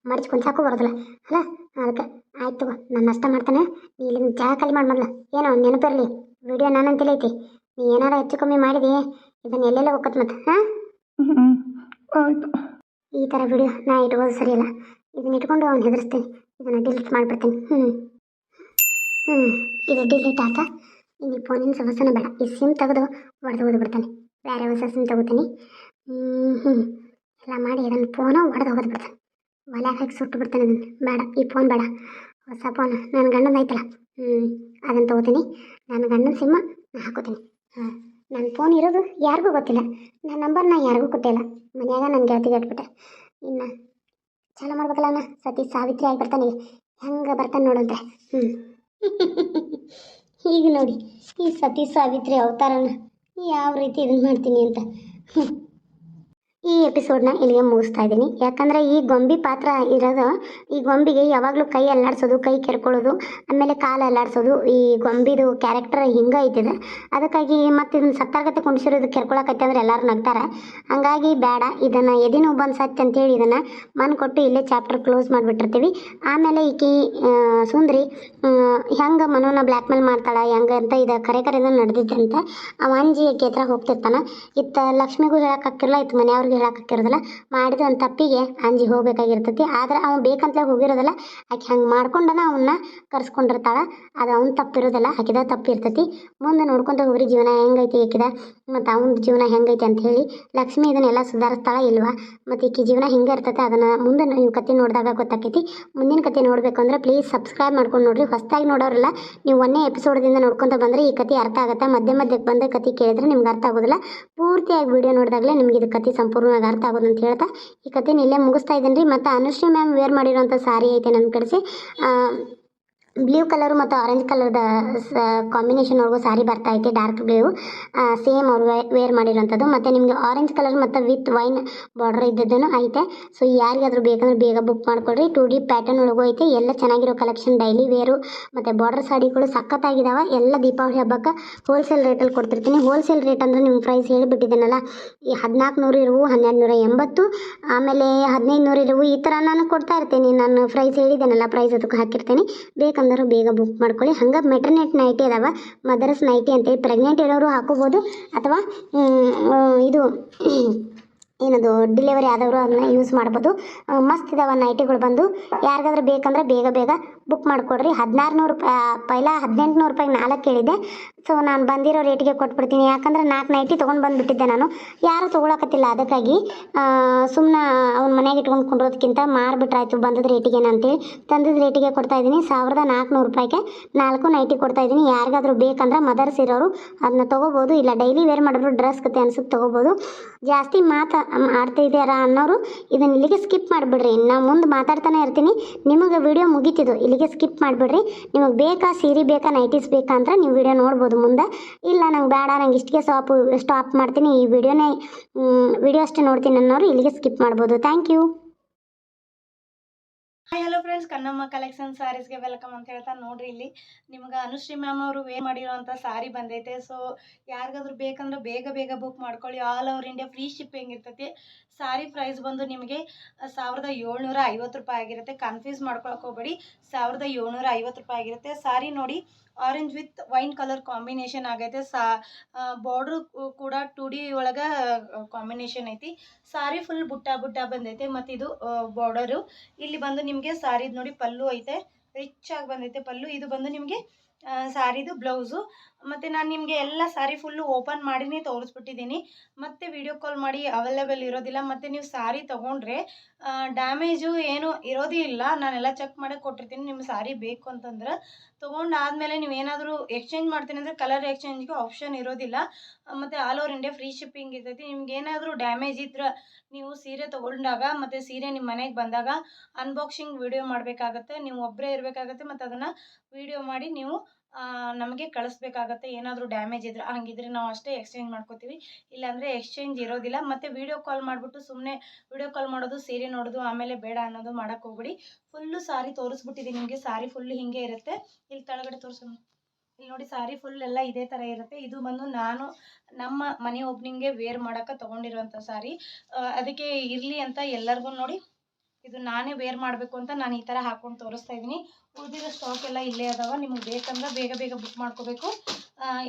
ಮಡಿച്ച് ಕುಂಚಾಕು ಬರೋದಿಲ್ಲ. ಅಲ್ಲ, ಅದಕ್ಕೆ ಆಯ್ತು ನಾನು ನಷ್ಟ ಮಾಡ್ತಾನೆ. ನೀ ಇಲ್ಲಿಂದ ಜಾಗ ಖಾಲಿ ಮಾಡಿ ಮೊದಲು. ಏನೋ ನೆನಪಿರಲಿ, ವಿಡಿಯೋ ನಾನಂತಲೇ ಐತಿ ನೀ ಏನಾರ ಹೆಚ್ಚು ಕಮ್ಮಿ ಮಾಡಿದಿ, ಇದನ್ನ ಎಲ್ಲೆಲ್ಲ ಹೋಗತ್ ಮತ್ತೆ, ಹಾಂ? ಹ್ಞೂ ಈ ಥರ ವಿಡಿಯೋ ನಾ ಇಟ್ಬೋದು ಸರಿಯಲ್ಲ ಇದನ್ನ ಇಟ್ಕೊಂಡು ಅವ್ನು ಹೆದರಿಸ್ತೀನಿ. ಇದನ್ನು ಡಿಲೀಟ್ ಮಾಡಿಬಿಡ್ತೀನಿ. ಹ್ಞೂ ಹ್ಞೂ ಇದು ಡಿಲೀಟ್ ಆತ ಇನ್ನು ಈ ಫೋನಿನ ಸಮಸ್ಯೆನೇ ಬೇಡ. ಈ ಸಿಮ್ ತೆಗೆದು ಹೊಡೆದು ಹೋಗಿ ಬಿಡ್ತಾನೆ ಬೇರೆ ಹೊಸ ಸಿಮ್ ತಗೋತೀನಿ. ಹ್ಞೂ ಹ್ಞೂ ಎಲ್ಲ ಮಾಡಿ ಅದನ್ನು ಫೋನು ಹೊಡೆದು ಹೋಗೋದು ಬಿಡ್ತಾನೆ. ಒಲೆ ಹಾಕಿ ಸುಟ್ಟು ಬಿಡ್ತಾನೆ ಅದನ್ನು ಬೇಡ. ಈ ಫೋನ್ ಬೇಡ. ಹೊಸ ಫೋನ್ ನನ್ನ ಗಂಡನ ಐತಲ್ಲ. ಹ್ಞೂ ಅದನ್ನು ತಗೋತೀನಿ. ನನ್ನ ಗಂಡನ ಸಿಮ್ಮ ಹಾಕೋತೀನಿ. ಹಾಂ ನನ್ನ ಫೋನ್ ಇರೋದು ಯಾರಿಗೂ ಗೊತ್ತಿಲ್ಲ. ನನ್ನ ನಂಬರ್ ನಾ ಯಾರಿಗೂ ಕೊಟ್ಟಿಲ್ಲ. ಮನ್ಯಾಗ ನನ್ನ ಗೆಳತಿಗೆ ಇಟ್ಬಿಟ್ಟೆ ಇನ್ನು ಚಾಲು ಮಾಡ್ಬೇಕಲ್ಲ ಅಣ್ಣ, ಸತಿ ಸಾವಿತ್ರಿ ಆಗಿ ಬರ್ತಾನೆ ಹೆಂಗೆ ಬರ್ತಾನೆ ನೋಡಂತೆ ಹ್ಞೂ ಈಗ ನೋಡಿ, ಈ ಸತಿ ಸಾವಿತ್ರಿ ಅವತಾರನ ಯಾವ ರೀತಿ ಇದನ್ನು ಮಾಡ್ತೀನಿ ಅಂತ. ಈ ಎಪಿಸೋಡ್ನ ಇಲ್ಲಿಗೆ ಮುಗಿಸ್ತಾ ಇದ್ದೀನಿ. ಯಾಕಂದರೆ ಈ ಗೊಂಬಿ ಪಾತ್ರ ಇರೋದು ಈ ಗೊಂಬಿಗೆ ಯಾವಾಗಲೂ ಕೈ ಅಲ್ಲಾಡ್ಸೋದು ಕೈ ಕೆರ್ಕೊಳ್ಳೋದು ಆಮೇಲೆ ಕಾಲು ಅಲ್ಲಾಡ್ಸೋದು ಈ ಗೊಂಬಿದು ಕ್ಯಾರೆಕ್ಟರ್ ಹಿಂಗೆ ಐತಿದೆ. ಅದಕ್ಕಾಗಿ ಮತ್ತೆ ಇದನ್ನ ಸತ್ತಾರ್ಗತೆ ಕುಣಿಸಿರೋದು ಕೆರ್ಕೊಳಕತ್ತೆ ಅಂದ್ರೆ ಎಲ್ಲರೂ ನಗ್ತಾರೆ. ಹಂಗಾಗಿ ಬೇಡ ಇದನ್ನು ಎದಿನೂ ಬಂದು ಸತ್ಯ ಅಂತೇಳಿ ಇದನ್ನು ಮನ್ ಕೊಟ್ಟು ಇಲ್ಲೇ ಚಾಪ್ಟರ್ ಕ್ಲೋಸ್ ಮಾಡಿಬಿಟ್ಟಿರ್ತೀವಿ. ಆಮೇಲೆ ಈಕಿ ಆ, ಸುಂದ್ರಿ ಹೆಂಗೆ ಮನೋನ ಬ್ಲ್ಯಾಕ್ ಮೇಲ್ ಮಾಡ್ತಾಳೆ ಹೆಂಗೆ ಅಂತ ಇದು ಕರೆ ಕರೆ ನಡೆದಿದ್ದಂತೆ ಅವ ಅಂಜಿ ಆಕೆ ಹತ್ರ ಹೋಗ್ತಿರ್ತಾನೆ. ಇತ್ತ ಲಕ್ಷ್ಮಿಗೂ ಹೇಳಕ್ಕಾಕಿರಲ್ಲ ಇತ್ತು ಮನೆಯವ್ರಿಗೆ ಹೇಳಕ್ಕಾಕಿರೋದಿಲ್ಲ ಮಾಡಿದ ಒಂದು ತಪ್ಪಿಗೆ ಅಂಜಿ ಹೋಗ್ಬೇಕಾಗಿರ್ತೈತಿ. ಆದ್ರೆ ಅವ್ನು ಬೇಕಂತಲೇ ಹೋಗಿರೋದಿಲ್ಲ, ಆಕೆ ಹಂಗೆ ಮಾಡ್ಕೊಂಡನ ಅವನ್ನ ಕರ್ಸ್ಕೊಂಡಿರ್ತಾಳೆ. ಅದು ಅವ್ನು ತಪ್ಪಿರೋದಿಲ್ಲ, ಆಕಿದ ತಪ್ಪಿರ್ತೈತಿ. ಮುಂದೆ ನೋಡ್ಕೊಂತ ಹೋಗ್ರಿ, ಜೀವನ ಹೆಂಗೈತಿ ಆಕಿದ? ಮತ್ತು ಅವನ ಜೀವನ ಹೆಂಗೈತೆ ಅಂತ ಹೇಳಿ ಲಕ್ಷ್ಮಿ ಇದನ್ನೆಲ್ಲ ಸುಧಾರಿಸ್ತಾಳ ಇಲ್ವಾ? ಮತ್ತು ಈಕಿ ಜೀವನ ಹಿಂಗೆ ಇರ್ತೈತೆ, ಅದನ್ನು ಮುಂದೆ ನೀವು ಕತೆ ನೋಡಿದಾಗ ಗೊತ್ತಾಕೈತಿ. ಮುಂದಿನ ಕತೆ ನೋಡಬೇಕು ಅಂದ್ರೆ ಪ್ಲೀಸ್ ಸಬ್ಸ್ಕ್ರೈಬ್ ಮಾಡ್ಕೊಂಡು ನೋಡ್ರಿ. ಹೊಸದಾಗಿ ನೋಡೋರಲ್ಲ ನೀವು ಒಂದೇ ಎಪಿಸೋಡ್ದಿಂದ ನೋಡ್ಕೊಂತ ಬಂದರೆ ಈ ಕತೆ ಅರ್ಥ ಆಗುತ್ತೆ? ಮಧ್ಯ ಮಧ್ಯಕ್ಕೆ ಬಂದ ಕತೆ ಕೇಳಿದ್ರೆ ನಿಮ್ಗೆ ಅರ್ಥ ಆಗೋದಿಲ್ಲ. ಪೂರ್ತಿಯಾಗಿ ವಿಡಿಯೋ ನೋಡಿದಾಗಲೇ ನಿಮ್ಗೆ ಇದು ಕತೆ ಸಂಪೂರ್ಣವಾಗಿ ಅರ್ಥ ಆಗೋದು ಅಂತ ಹೇಳ್ತಾ, ಈ ಕತೆನ ಇಲ್ಲೇ ಮುಗಿಸ್ತಾ ಇದ್ದೀನಿ ರೀ ಮತ್ತು ಅನುಶ್ರೀ ಮ್ಯಾಮ್ ವೇರ್ ಮಾಡಿರೋಂಥ ಸಾರಿ ಐತೆ ನನ್ನ ಕಡೆಸಿ. ಬ್ಲೂ ಕಲರ್ ಮತ್ತು ಆರೆಂಜ್ ಕಲರ್ದ ಕಾಂಬಿನೇಷನ್ ಒಳಗೂ ಸ್ಯಾರಿ ಬರ್ತಾ ಐತೆ ಡಾರ್ಕ್ ಬ್ಲೂ ಸೇಮ್ ಅವ್ರು ವೇರ್ ಮಾಡಿರೋಂಥದ್ದು. ಮತ್ತು ನಿಮಗೆ ಆರೆಂಜ್ ಕಲರ್ ಮತ್ತು ವಿತ್ ವೈನ್ ಬಾರ್ಡರ್ ಇದ್ದದ್ದನ್ನು ಐತೆ. ಸೊ ಯಾರಿಗಾದ್ರೂ ಬೇಕಂದ್ರೆ ಬೇಗ ಬುಕ್ ಮಾಡ್ಕೊಡ್ರಿ. ಟು ಡಿ ಪ್ಯಾಟರ್ನ್ ಒಳಗೂ ಐತೆ. ಎಲ್ಲ ಚೆನ್ನಾಗಿರೋ ಕಲೆಕ್ಷನ್ ಡೈಲಿ ವೇರು ಮತ್ತು ಬಾರ್ಡರ್ ಸಾಡಿಗಳು ಸಖತ್ತಾಗಿದ್ದಾವೆ ಎಲ್ಲ ದೀಪಾವಳಿ ಹಬ್ಬಕ್ಕೆ ಹೋಲ್ಸೇಲ್ ರೇಟಲ್ಲಿ ಕೊಡ್ತಿರ್ತೀನಿ. ಹೋಲ್ಸೇಲ್ ರೇಟ್ ಅಂದರೆ ನಿಮ್ಮ ಪ್ರೈಸ್ ಹೇಳಿಬಿಟ್ಟಿದ್ದೀನಲ್ಲ, ಈ ಹದಿನಾಲ್ಕು ನೂರು ಇರುವು ಹನ್ನೆರಡು ನೂರ ಎಂಬತ್ತು ಆಮೇಲೆ ಹದಿನೈದು ನೂರು ಇರುವು ಈ ಥರ ನಾನು ಕೊಡ್ತಾ ಇರ್ತೀನಿ. ನಾನು ಪ್ರೈಸ್ ಹೇಳಿದ್ದೇನಲ್ಲ ಪ್ರೈಸ್ ಅದಕ್ಕೆ ಹಾಕಿರ್ತೀನಿ. ಬೇಕಂದ್ರೆ ಬೇಗ ಬುಕ್ ಮಾಡ್ಕೊಳ್ಳಿ. ಹಂಗೆ ಮೆಟರ್ನೆಟ್ ನೈಟಿ ಅದಾವ ಮದರ್ಸ್ ನೈಟಿ ಅಂತೇಳಿ ಪ್ರೆಗ್ನೆಂಟ್ ಇರೋರು ಹಾಕೋಬೋದು. ಅಥವಾ ಇದು ಏನದು ಡಿಲಿವರಿ ಆದವರು ಅದನ್ನ ಯೂಸ್ ಮಾಡ್ಬೋದು. ಮಸ್ತ್ ಇದಾವೆ ನೈಟಿಗಳು ಬಂದು. ಯಾರಿಗಾದ್ರೂ ಬೇಕಂದ್ರೆ ಬೇಗ ಬೇಗ ಬುಕ್ ಮಾಡಿಕೊಡ್ರಿ. ಹದಿನಾರು ನೂರು ರೂಪಾಯಿ ಪೈಲ ಹದಿನೆಂಟು ನೂರು ರೂಪಾಯಿಗೆ ನಾಲ್ಕು ಕೇಳಿದೆ ಸೊ ನಾನು ಬಂದಿರೋ ರೇಟಿಗೆ ಕೊಟ್ಬಿಡ್ತೀನಿ. ಯಾಕಂದ್ರೆ ನಾಲ್ಕು ನೈಟಿ ತೊಗೊಂಡು ಬಂದುಬಿಟ್ಟಿದ್ದೆ ನಾನು. ಯಾರು ತೊಗೊಳಕತ್ತಿಲ್ಲ ಅದಕ್ಕಾಗಿ. ಸುಮ್ಮನೆ ಅವ್ನ ಮನೆಗೆ ಇಟ್ಕೊಂಡು ಕುಂಡ್ರೋದಕ್ಕಿಂತ ಮಾರ್ಬಿಟ್ರಾಯ್ತು ಬಂದದ ರೇಟಿಗೆ ಅಂತೇಳಿ. ತಂದದ ರೇಟಿಗೆ ಕೊಡ್ತಾ ಇದ್ದೀನಿ. ಸಾವಿರದ ನಾಲ್ಕುನೂರು ರೂಪಾಯಿಗೆ ನಾಲ್ಕು ನೈಟಿ ಕೊಡ್ತಾ ಇದ್ದೀನಿ. ಯಾರಿಗಾದ್ರೂ ಬೇಕಂದ್ರೆ ಮದರ್ಸ್ ಇರೋರು ಅದನ್ನ ತೊಗೋಬೋದು. ಇಲ್ಲ ಡೈಲಿ ವೇರ್ ಮಾಡೋರು ಡ್ರೆಸ್ ಕತೆ ಅನ್ಸುತ್ತೆ ತೊಗೋಬೋದು. ಜಾಸ್ತಿ ಮಾತಾ ಆಡ್ತಿದ್ದೀರಾ ಅನ್ನೋರು ಇದನ್ನ ಇಲ್ಲಿಗೆ ಸ್ಕಿಪ್ ಮಾಡಿಬಿಡ್ರಿ. ನಾ ಮುಂದೆ ಮಾತಾಡ್ತಾನೆ ಇರ್ತೀನಿ. ನಿಮಗೆ ವಿಡಿಯೋ ಮುಗೀತಿದ್ದು ಇಲ್ಲಿಗೆ ಸ್ಕಿಪ್ ಮಾಡಿಬಿಡ್ರಿ. ನಿಮಗೆ ಬೇಕಾ ಸೀರೆ ಬೇಕಾ ನೈಟೀಸ್ ಬೇಕಾ ಅಂದ್ರೆ ನೀವು ವಿಡಿಯೋ ನೋಡ್ಬೋದು ಮುಂದೆ. ಇಲ್ಲ ನಂಗೆ ಬೇಡ, ನಂಗೆ ಇಷ್ಟಿಗೆ ಸ್ಟಾಪ್ ಸ್ಟಾಪ್ ಮಾಡ್ತೀನಿ. ಈ ವಿಡಿಯೋನೇ ವಿಡಿಯೋ ಅಷ್ಟೇ ನೋಡ್ತೀನಿ ಅನ್ನೋರು ಇಲ್ಲಿಗೆ ಸ್ಕಿಪ್ ಮಾಡ್ಬೋದು. Thank you hi hello friends Kannamma collection ಸ್ಯಾರೀಸ್ಗೆ welcome ಅಂತ ಹೇಳ್ತಾ ನೋಡ್ರಿ ಇಲ್ಲಿ. ನಿಮ್ಗೆ ಅನುಶ್ರೀ ಮ್ಯಾಮ್ ಅವರು ವೇ ಮಾಡಿರೋಂಥ ಸಾರಿ ಬಂದೈತೆ. ಸೊ ಯಾರಿಗಾದ್ರೂ ಬೇಕಂದ್ರೆ ಬೇಗ ಬೇಗ ಬುಕ್ ಮಾಡ್ಕೊಳ್ಳಿ. All over India free shipping ಇರ್ತೈತಿ. ಸಾರಿ ಪ್ರೈಸ್ ಬಂದು ನಿಮಗೆ ಸಾವಿರದ ಏಳ್ನೂರ ಐವತ್ತು ರೂಪಾಯಿ ಆಗಿರುತ್ತೆ. ಕನ್ಫ್ಯೂಸ್ ಮಾಡ್ಕೊಳಕ್ಕೆ ಹೋಗ್ಬೇಡಿ. ಸಾವಿರದ ಏಳ್ನೂರ ಐವತ್ತು ರೂಪಾಯಿ ಆಗಿರುತ್ತೆ. ಸಾರಿ ನೋಡಿ orange with wine colour combination ಆಗೈತೆ. ಸಾ ಬಾರ್ಡ್ರು ಕೂಡ ಟು ಡಿ ಒಳಗೆ ಕಾಂಬಿನೇಷನ್ ಐತಿ. ಸಾರಿ ಫುಲ್ ಬುಟ್ಟ ಬುಟ್ಟ ಬಂದೈತೆ ಮತ್ತು ಇದು ಬಾರ್ಡರು ಇಲ್ಲಿ ಬಂದು ನಿಮಗೆ ಸಾರಿದು ನೋಡಿ ಪಲ್ಲು ಐತೆ. ರಿಚ್ ಆಗಿ ಬಂದೈತೆ ಪಲ್ಲು. ಇದು ಬಂದು ನಿಮಗೆ ಸಾರಿದು ಬ್ಲೌಸು ಮತ್ತು ನಾನು ನಿಮಗೆ ಎಲ್ಲ ಸಾರಿ ಫುಲ್ಲು ಓಪನ್ ಮಾಡಿನೇ ತೋರಿಸ್ಬಿಟ್ಟಿದ್ದೀನಿ ಮತ್ತೆ ವಿಡಿಯೋ ಕಾಲ್ ಮಾಡಿ ಅವೈಲೇಬಲ್ ಇರೋದಿಲ್ಲ. ಮತ್ತು ನೀವು ಸಾರಿ ತೊಗೊಂಡ್ರೆ ಡ್ಯಾಮೇಜು ಏನು ಇರೋದೇ ಇಲ್ಲ. ನಾನೆಲ್ಲ ಚೆಕ್ ಮಾಡೋಕೆ ಕೊಟ್ಟಿರ್ತೀನಿ. ನಿಮ್ಮ ಸಾರಿ ಬೇಕು ಅಂತಂದ್ರೆ ತೊಗೊಂಡಾದಮೇಲೆ ನೀವು ಏನಾದರೂ ಎಕ್ಸ್ಚೇಂಜ್ ಮಾಡ್ತೀನಿ ಅಂದರೆ ಕಲರ್ ಎಕ್ಸ್ಚೇಂಜ್ಗೆ ಆಪ್ಷನ್ ಇರೋದಿಲ್ಲ. ಮತ್ತು all over India free shipping ಇರ್ತೈತಿ. ನಿಮ್ಗೆ ಏನಾದರೂ ಡ್ಯಾಮೇಜ್ ಇದ್ರೆ ನೀವು ಸೀರೆ ತೊಗೊಂಡಾಗ ಮತ್ತು ಸೀರೆ ನಿಮ್ಮ ಮನೆಗೆ ಬಂದಾಗ ಅನ್ಬಾಕ್ಸಿಂಗ್ ವಿಡಿಯೋ ಮಾಡಬೇಕಾಗತ್ತೆ. ನೀವು ಒಬ್ಬರೇ ಇರಬೇಕಾಗತ್ತೆ. ಮತ್ತು ಅದನ್ನು ವಿಡಿಯೋ ಮಾಡಿ ನೀವು ನಮಗೆ ಕಳಿಸ್ಬೇಕಾಗತ್ತೆ. ಏನಾದರೂ ಡ್ಯಾಮೇಜ್ ಇದ್ರೆ, ಹಂಗಿದ್ರೆ ನಾವು ಅಷ್ಟೇ ಎಕ್ಸ್ಚೇಂಜ್ ಮಾಡ್ಕೋತೀವಿ. ಇಲ್ಲಾಂದರೆ ಎಕ್ಸ್ಚೇಂಜ್ ಇರೋದಿಲ್ಲ. ಮತ್ತು ವಿಡಿಯೋ ಕಾಲ್ ಮಾಡಿಬಿಟ್ಟು ಸುಮ್ಮನೆ ವಿಡಿಯೋ ಕಾಲ್ ಮಾಡೋದು, ಸೀರೆ ನೋಡೋದು, ಆಮೇಲೆ ಬೇಡ ಅನ್ನೋದು ಮಾಡೋಕ್ಕೆ ಹೋಗ್ಬೇಡಿ. ಫುಲ್ಲು ಸಾರಿ ತೋರಿಸ್ಬಿಟ್ಟಿದ್ದೀನಿ ನಿಮಗೆ. ಸಾರಿ ಫುಲ್ಲು ಹಿಂಗೆ ಇರುತ್ತೆ. ಇಲ್ಲಿ ಕೆಳಗಡೆ ತೋರಿಸೋಣ ಇಲ್ಲಿ ನೋಡಿ ಸಾರಿ ಫುಲ್ ಎಲ್ಲ ಇದೇ ಥರ ಇರುತ್ತೆ. ಇದು ಬಂದು ನಾನು ನಮ್ಮ ಮನೆ ಓಪ್ನಿಂಗ್ಗೆ ವೇರ್ ಮಾಡೋಕ್ಕೆ ತೊಗೊಂಡಿರುವಂಥ ಸಾರಿ ಅದಕ್ಕೆ ಇರಲಿ ಅಂತ ಎಲ್ಲರಿಗೂ ನೋಡಿ. ಇದು ನಾನೇ ವೇರ್ ಮಾಡಬೇಕು ಅಂತ ನಾನು ಈ ಥರ ಹಾಕೊಂಡು ತೋರಿಸ್ತಾ ಇದ್ದೀನಿ ಉಳಿದಿರೋ ಸ್ಟಾಕ್ ಎಲ್ಲ ಇಲ್ಲೇ ಅದಾವ, ನಿಮಗೆ ಬೇಕಂದ್ರೆ ಬೇಗ ಬೇಗ ಬುಕ್ ಮಾಡ್ಕೋಬೇಕು.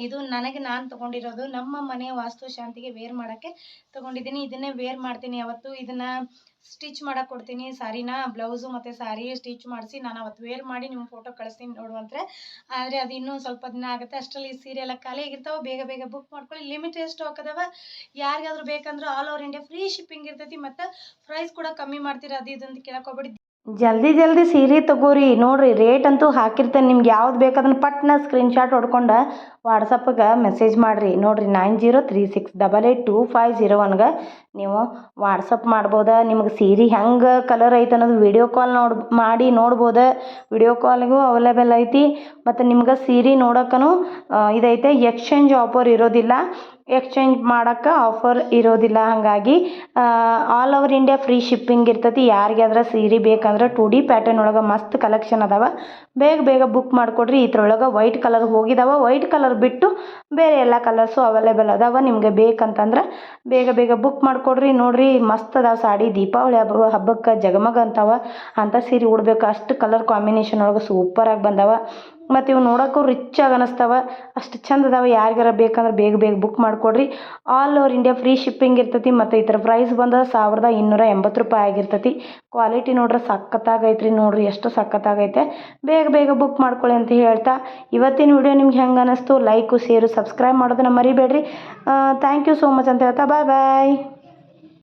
ಇದು ನನಗೆ ನಾನು ತೊಗೊಂಡಿರೋದು ನಮ್ಮ ಮನೆ ವಾಸ್ತು ಶಾಂತಿಗೆ ವೇರ್ ಮಾಡೋಕ್ಕೆ ತೊಗೊಂಡಿದ್ದೀನಿ. ಇದನ್ನೇ ವೇರ್ ಮಾಡ್ತೀನಿ. ಯಾವತ್ತು ಇದನ್ನು ಸ್ಟಿಚ್ ಮಾಡೋಕೆ ಕೊಡ್ತೀನಿ, ಸಾರಿನ, ಬ್ಲೌಸು ಮತ್ತು ಸಾರಿ ಸ್ಟಿಚ್ ಮಾಡಿಸಿ ನಾನು ಅವತ್ತು ವೇರ್ ಮಾಡಿ ನಿಮ್ಗೆ ಫೋಟೋ ಕಳಿಸ್ತೀನಿ ನೋಡುವಂತ್ರೆ ಆದರೆ ಅದು ಇನ್ನೂ ಸ್ವಲ್ಪ ದಿನ ಆಗುತ್ತೆ. ಅಷ್ಟರಲ್ಲಿ ಸೀರೆ ಎಲ್ಲ ಖಾಲಿ ಆಗಿರ್ತಾವೆ, ಬೇಗ ಬೇಗ ಬುಕ್ ಮಾಡ್ಕೊಳ್ಳಿ. ಲಿಮಿಟ್ ಎಷ್ಟು ಅದಾವ. ಯಾರಿಗಾದ್ರೂ ಬೇಕಂದ್ರೆ all over India free shipping ಇರ್ತೈತಿ, ಮತ್ತು ಪ್ರೈಸ್ ಕೂಡ ಕಮ್ಮಿ ಮಾಡ್ತೀರಾ, ಅದು ಇದು ಅಂತ ಕೇಳಕ್ಕೆ ಜಲ್ದಿ ಜಲ್ದಿ ಸೀರೆ ತಗೋರಿ. ನೋಡಿರಿ ರೇಟ್ ಅಂತೂ ಹಾಕಿರ್ತೇನೆ. ನಿಮ್ಗೆ ಯಾವ್ದು ಬೇಕು ಅದನ್ನ ಪಟ್ನ ಸ್ಕ್ರೀನ್ಶಾಟ್ ಹೊಡ್ಕೊಂಡು ವಾಟ್ಸಪ್ಗೆ ಮೆಸೇಜ್ ಮಾಡಿರಿ. ನೋಡಿರಿ nine zero three six double eight two five zero ಒನ್ಗೆ ನೀವು ವಾಟ್ಸಪ್ ಮಾಡ್ಬೋದು. ನಿಮ್ಗೆ ಸೀರೆ ಹೆಂಗೆ ಕಲರ್ ಐತೆ ಅನ್ನೋದು ವಿಡಿಯೋ ಕಾಲ್ ನೋಡ್, ಮಾಡಿ ನೋಡ್ಬೋದು. ವಿಡಿಯೋ ಕಾಲ್ಗೂ ಅವೈಲೇಬಲ್ ಐತಿ. ಮತ್ತು ನಿಮ್ಗೆ ಸೀರೆ ನೋಡೋಕ್ಕೂ ಇದೈತೆ ಎಕ್ಸ್ಚೇಂಜ್ ಆಫರ್ ಇರೋದಿಲ್ಲ. ಎಕ್ಸ್ಚೇಂಜ್ ಮಾಡೋಕ್ಕೆ ಆಫರ್ ಇರೋದಿಲ್ಲ. ಹಾಗಾಗಿ all over India free shipping ಇರ್ತೈತಿ. ಯಾರಿಗಾದ್ರೆ ಸೀರೆ ಬೇಕಂದ್ರೆ ಟು ಡಿ ಪ್ಯಾಟರ್ನ್ ಒಳಗೆ ಮಸ್ತ್ ಕಲೆಕ್ಷನ್ ಅದಾವ. ಬೇಗ ಬೇಗ ಬುಕ್ ಮಾಡಿಕೊಡ್ರಿ. ಇದ್ರೊಳಗೆ ವೈಟ್ ಕಲರ್ ಹೋಗಿದಾವ. ವೈಟ್ ಕಲರ್ ಬಿಟ್ಟು ಬೇರೆ ಎಲ್ಲ ಕಲರ್ಸು ಅವೈಲೇಬಲ್ ಅದಾವ. ನಿಮಗೆ ಬೇಕಂತಂದ್ರೆ ಬೇಗ ಬೇಗ ಬುಕ್ ಮಾಡಿಕೊಡ್ರಿ. ನೋಡ್ರಿ, ಮಸ್ತ್ ಅದಾವ ಸಾಡಿ. ದೀಪಾವಳಿ ಹಬ್ಬ, ಹಬ್ಬಕ್ಕೆ ಜಗಮಗ ಅಂತಾವ. ಅಂಥ ಸೀರೆ ಉಡ್ಬೇಕು. ಅಷ್ಟು ಕಲರ್ ಕಾಂಬಿನೇಷನ್ ಒಳಗೆ ಸೂಪರಾಗಿ ಬಂದಾವ. ಮತ್ತು ಇವು ನೋಡೋಕ್ಕೂ ಆಗಿ ಅನ್ನಿಸ್ತಾವ ಅಷ್ಟು ಚಂದ ಅದಾವ. ಯಾರಿಗಾರ ಬೇಕಂದ್ರೆ ಬೇಗ ಬೇಗ ಬುಕ್ ಮಾಡಿಕೊಡ್ರಿ. All over India free shipping ಇರ್ತೈತಿ ಮತ್ತು ಇದ್ರ ಪ್ರೈಸ್ ಬಂದ ಸಾವಿರದ ಇನ್ನೂರ ಎಂಬತ್ತು ರೂಪಾಯಿ ಆಗಿರ್ತೈತಿ. ಕ್ವಾಲಿಟಿ ನೋಡ್ರೆ ಸಖತ್ತಾಗೈತ್ರಿ ನೋಡ್ರಿ. ಎಷ್ಟು ಸಖತ್ತಾಗೈತೆ. ಬೇಗ ಬೇಗ ಬುಕ್ ಮಾಡ್ಕೊಳ್ಳಿ ಅಂತ ಹೇಳ್ತಾ. ಇವತ್ತಿನ ವಿಡಿಯೋ ನಿಮ್ಗೆ ಹೆಂಗೆ ಅನ್ನಿಸ್ತು ಲೈಕು ಶೇರು ಸಬ್ಸ್ಕ್ರೈಬ್ ಮಾಡೋದನ್ನ ಮರಿಬೇಡ್ರಿ. ಥ್ಯಾಂಕ್ ಯು ಸೋ ಮಚ್ ಅಂತ ಹೇಳ್ತಾ. ಬಾಯ್ ಬಾಯ್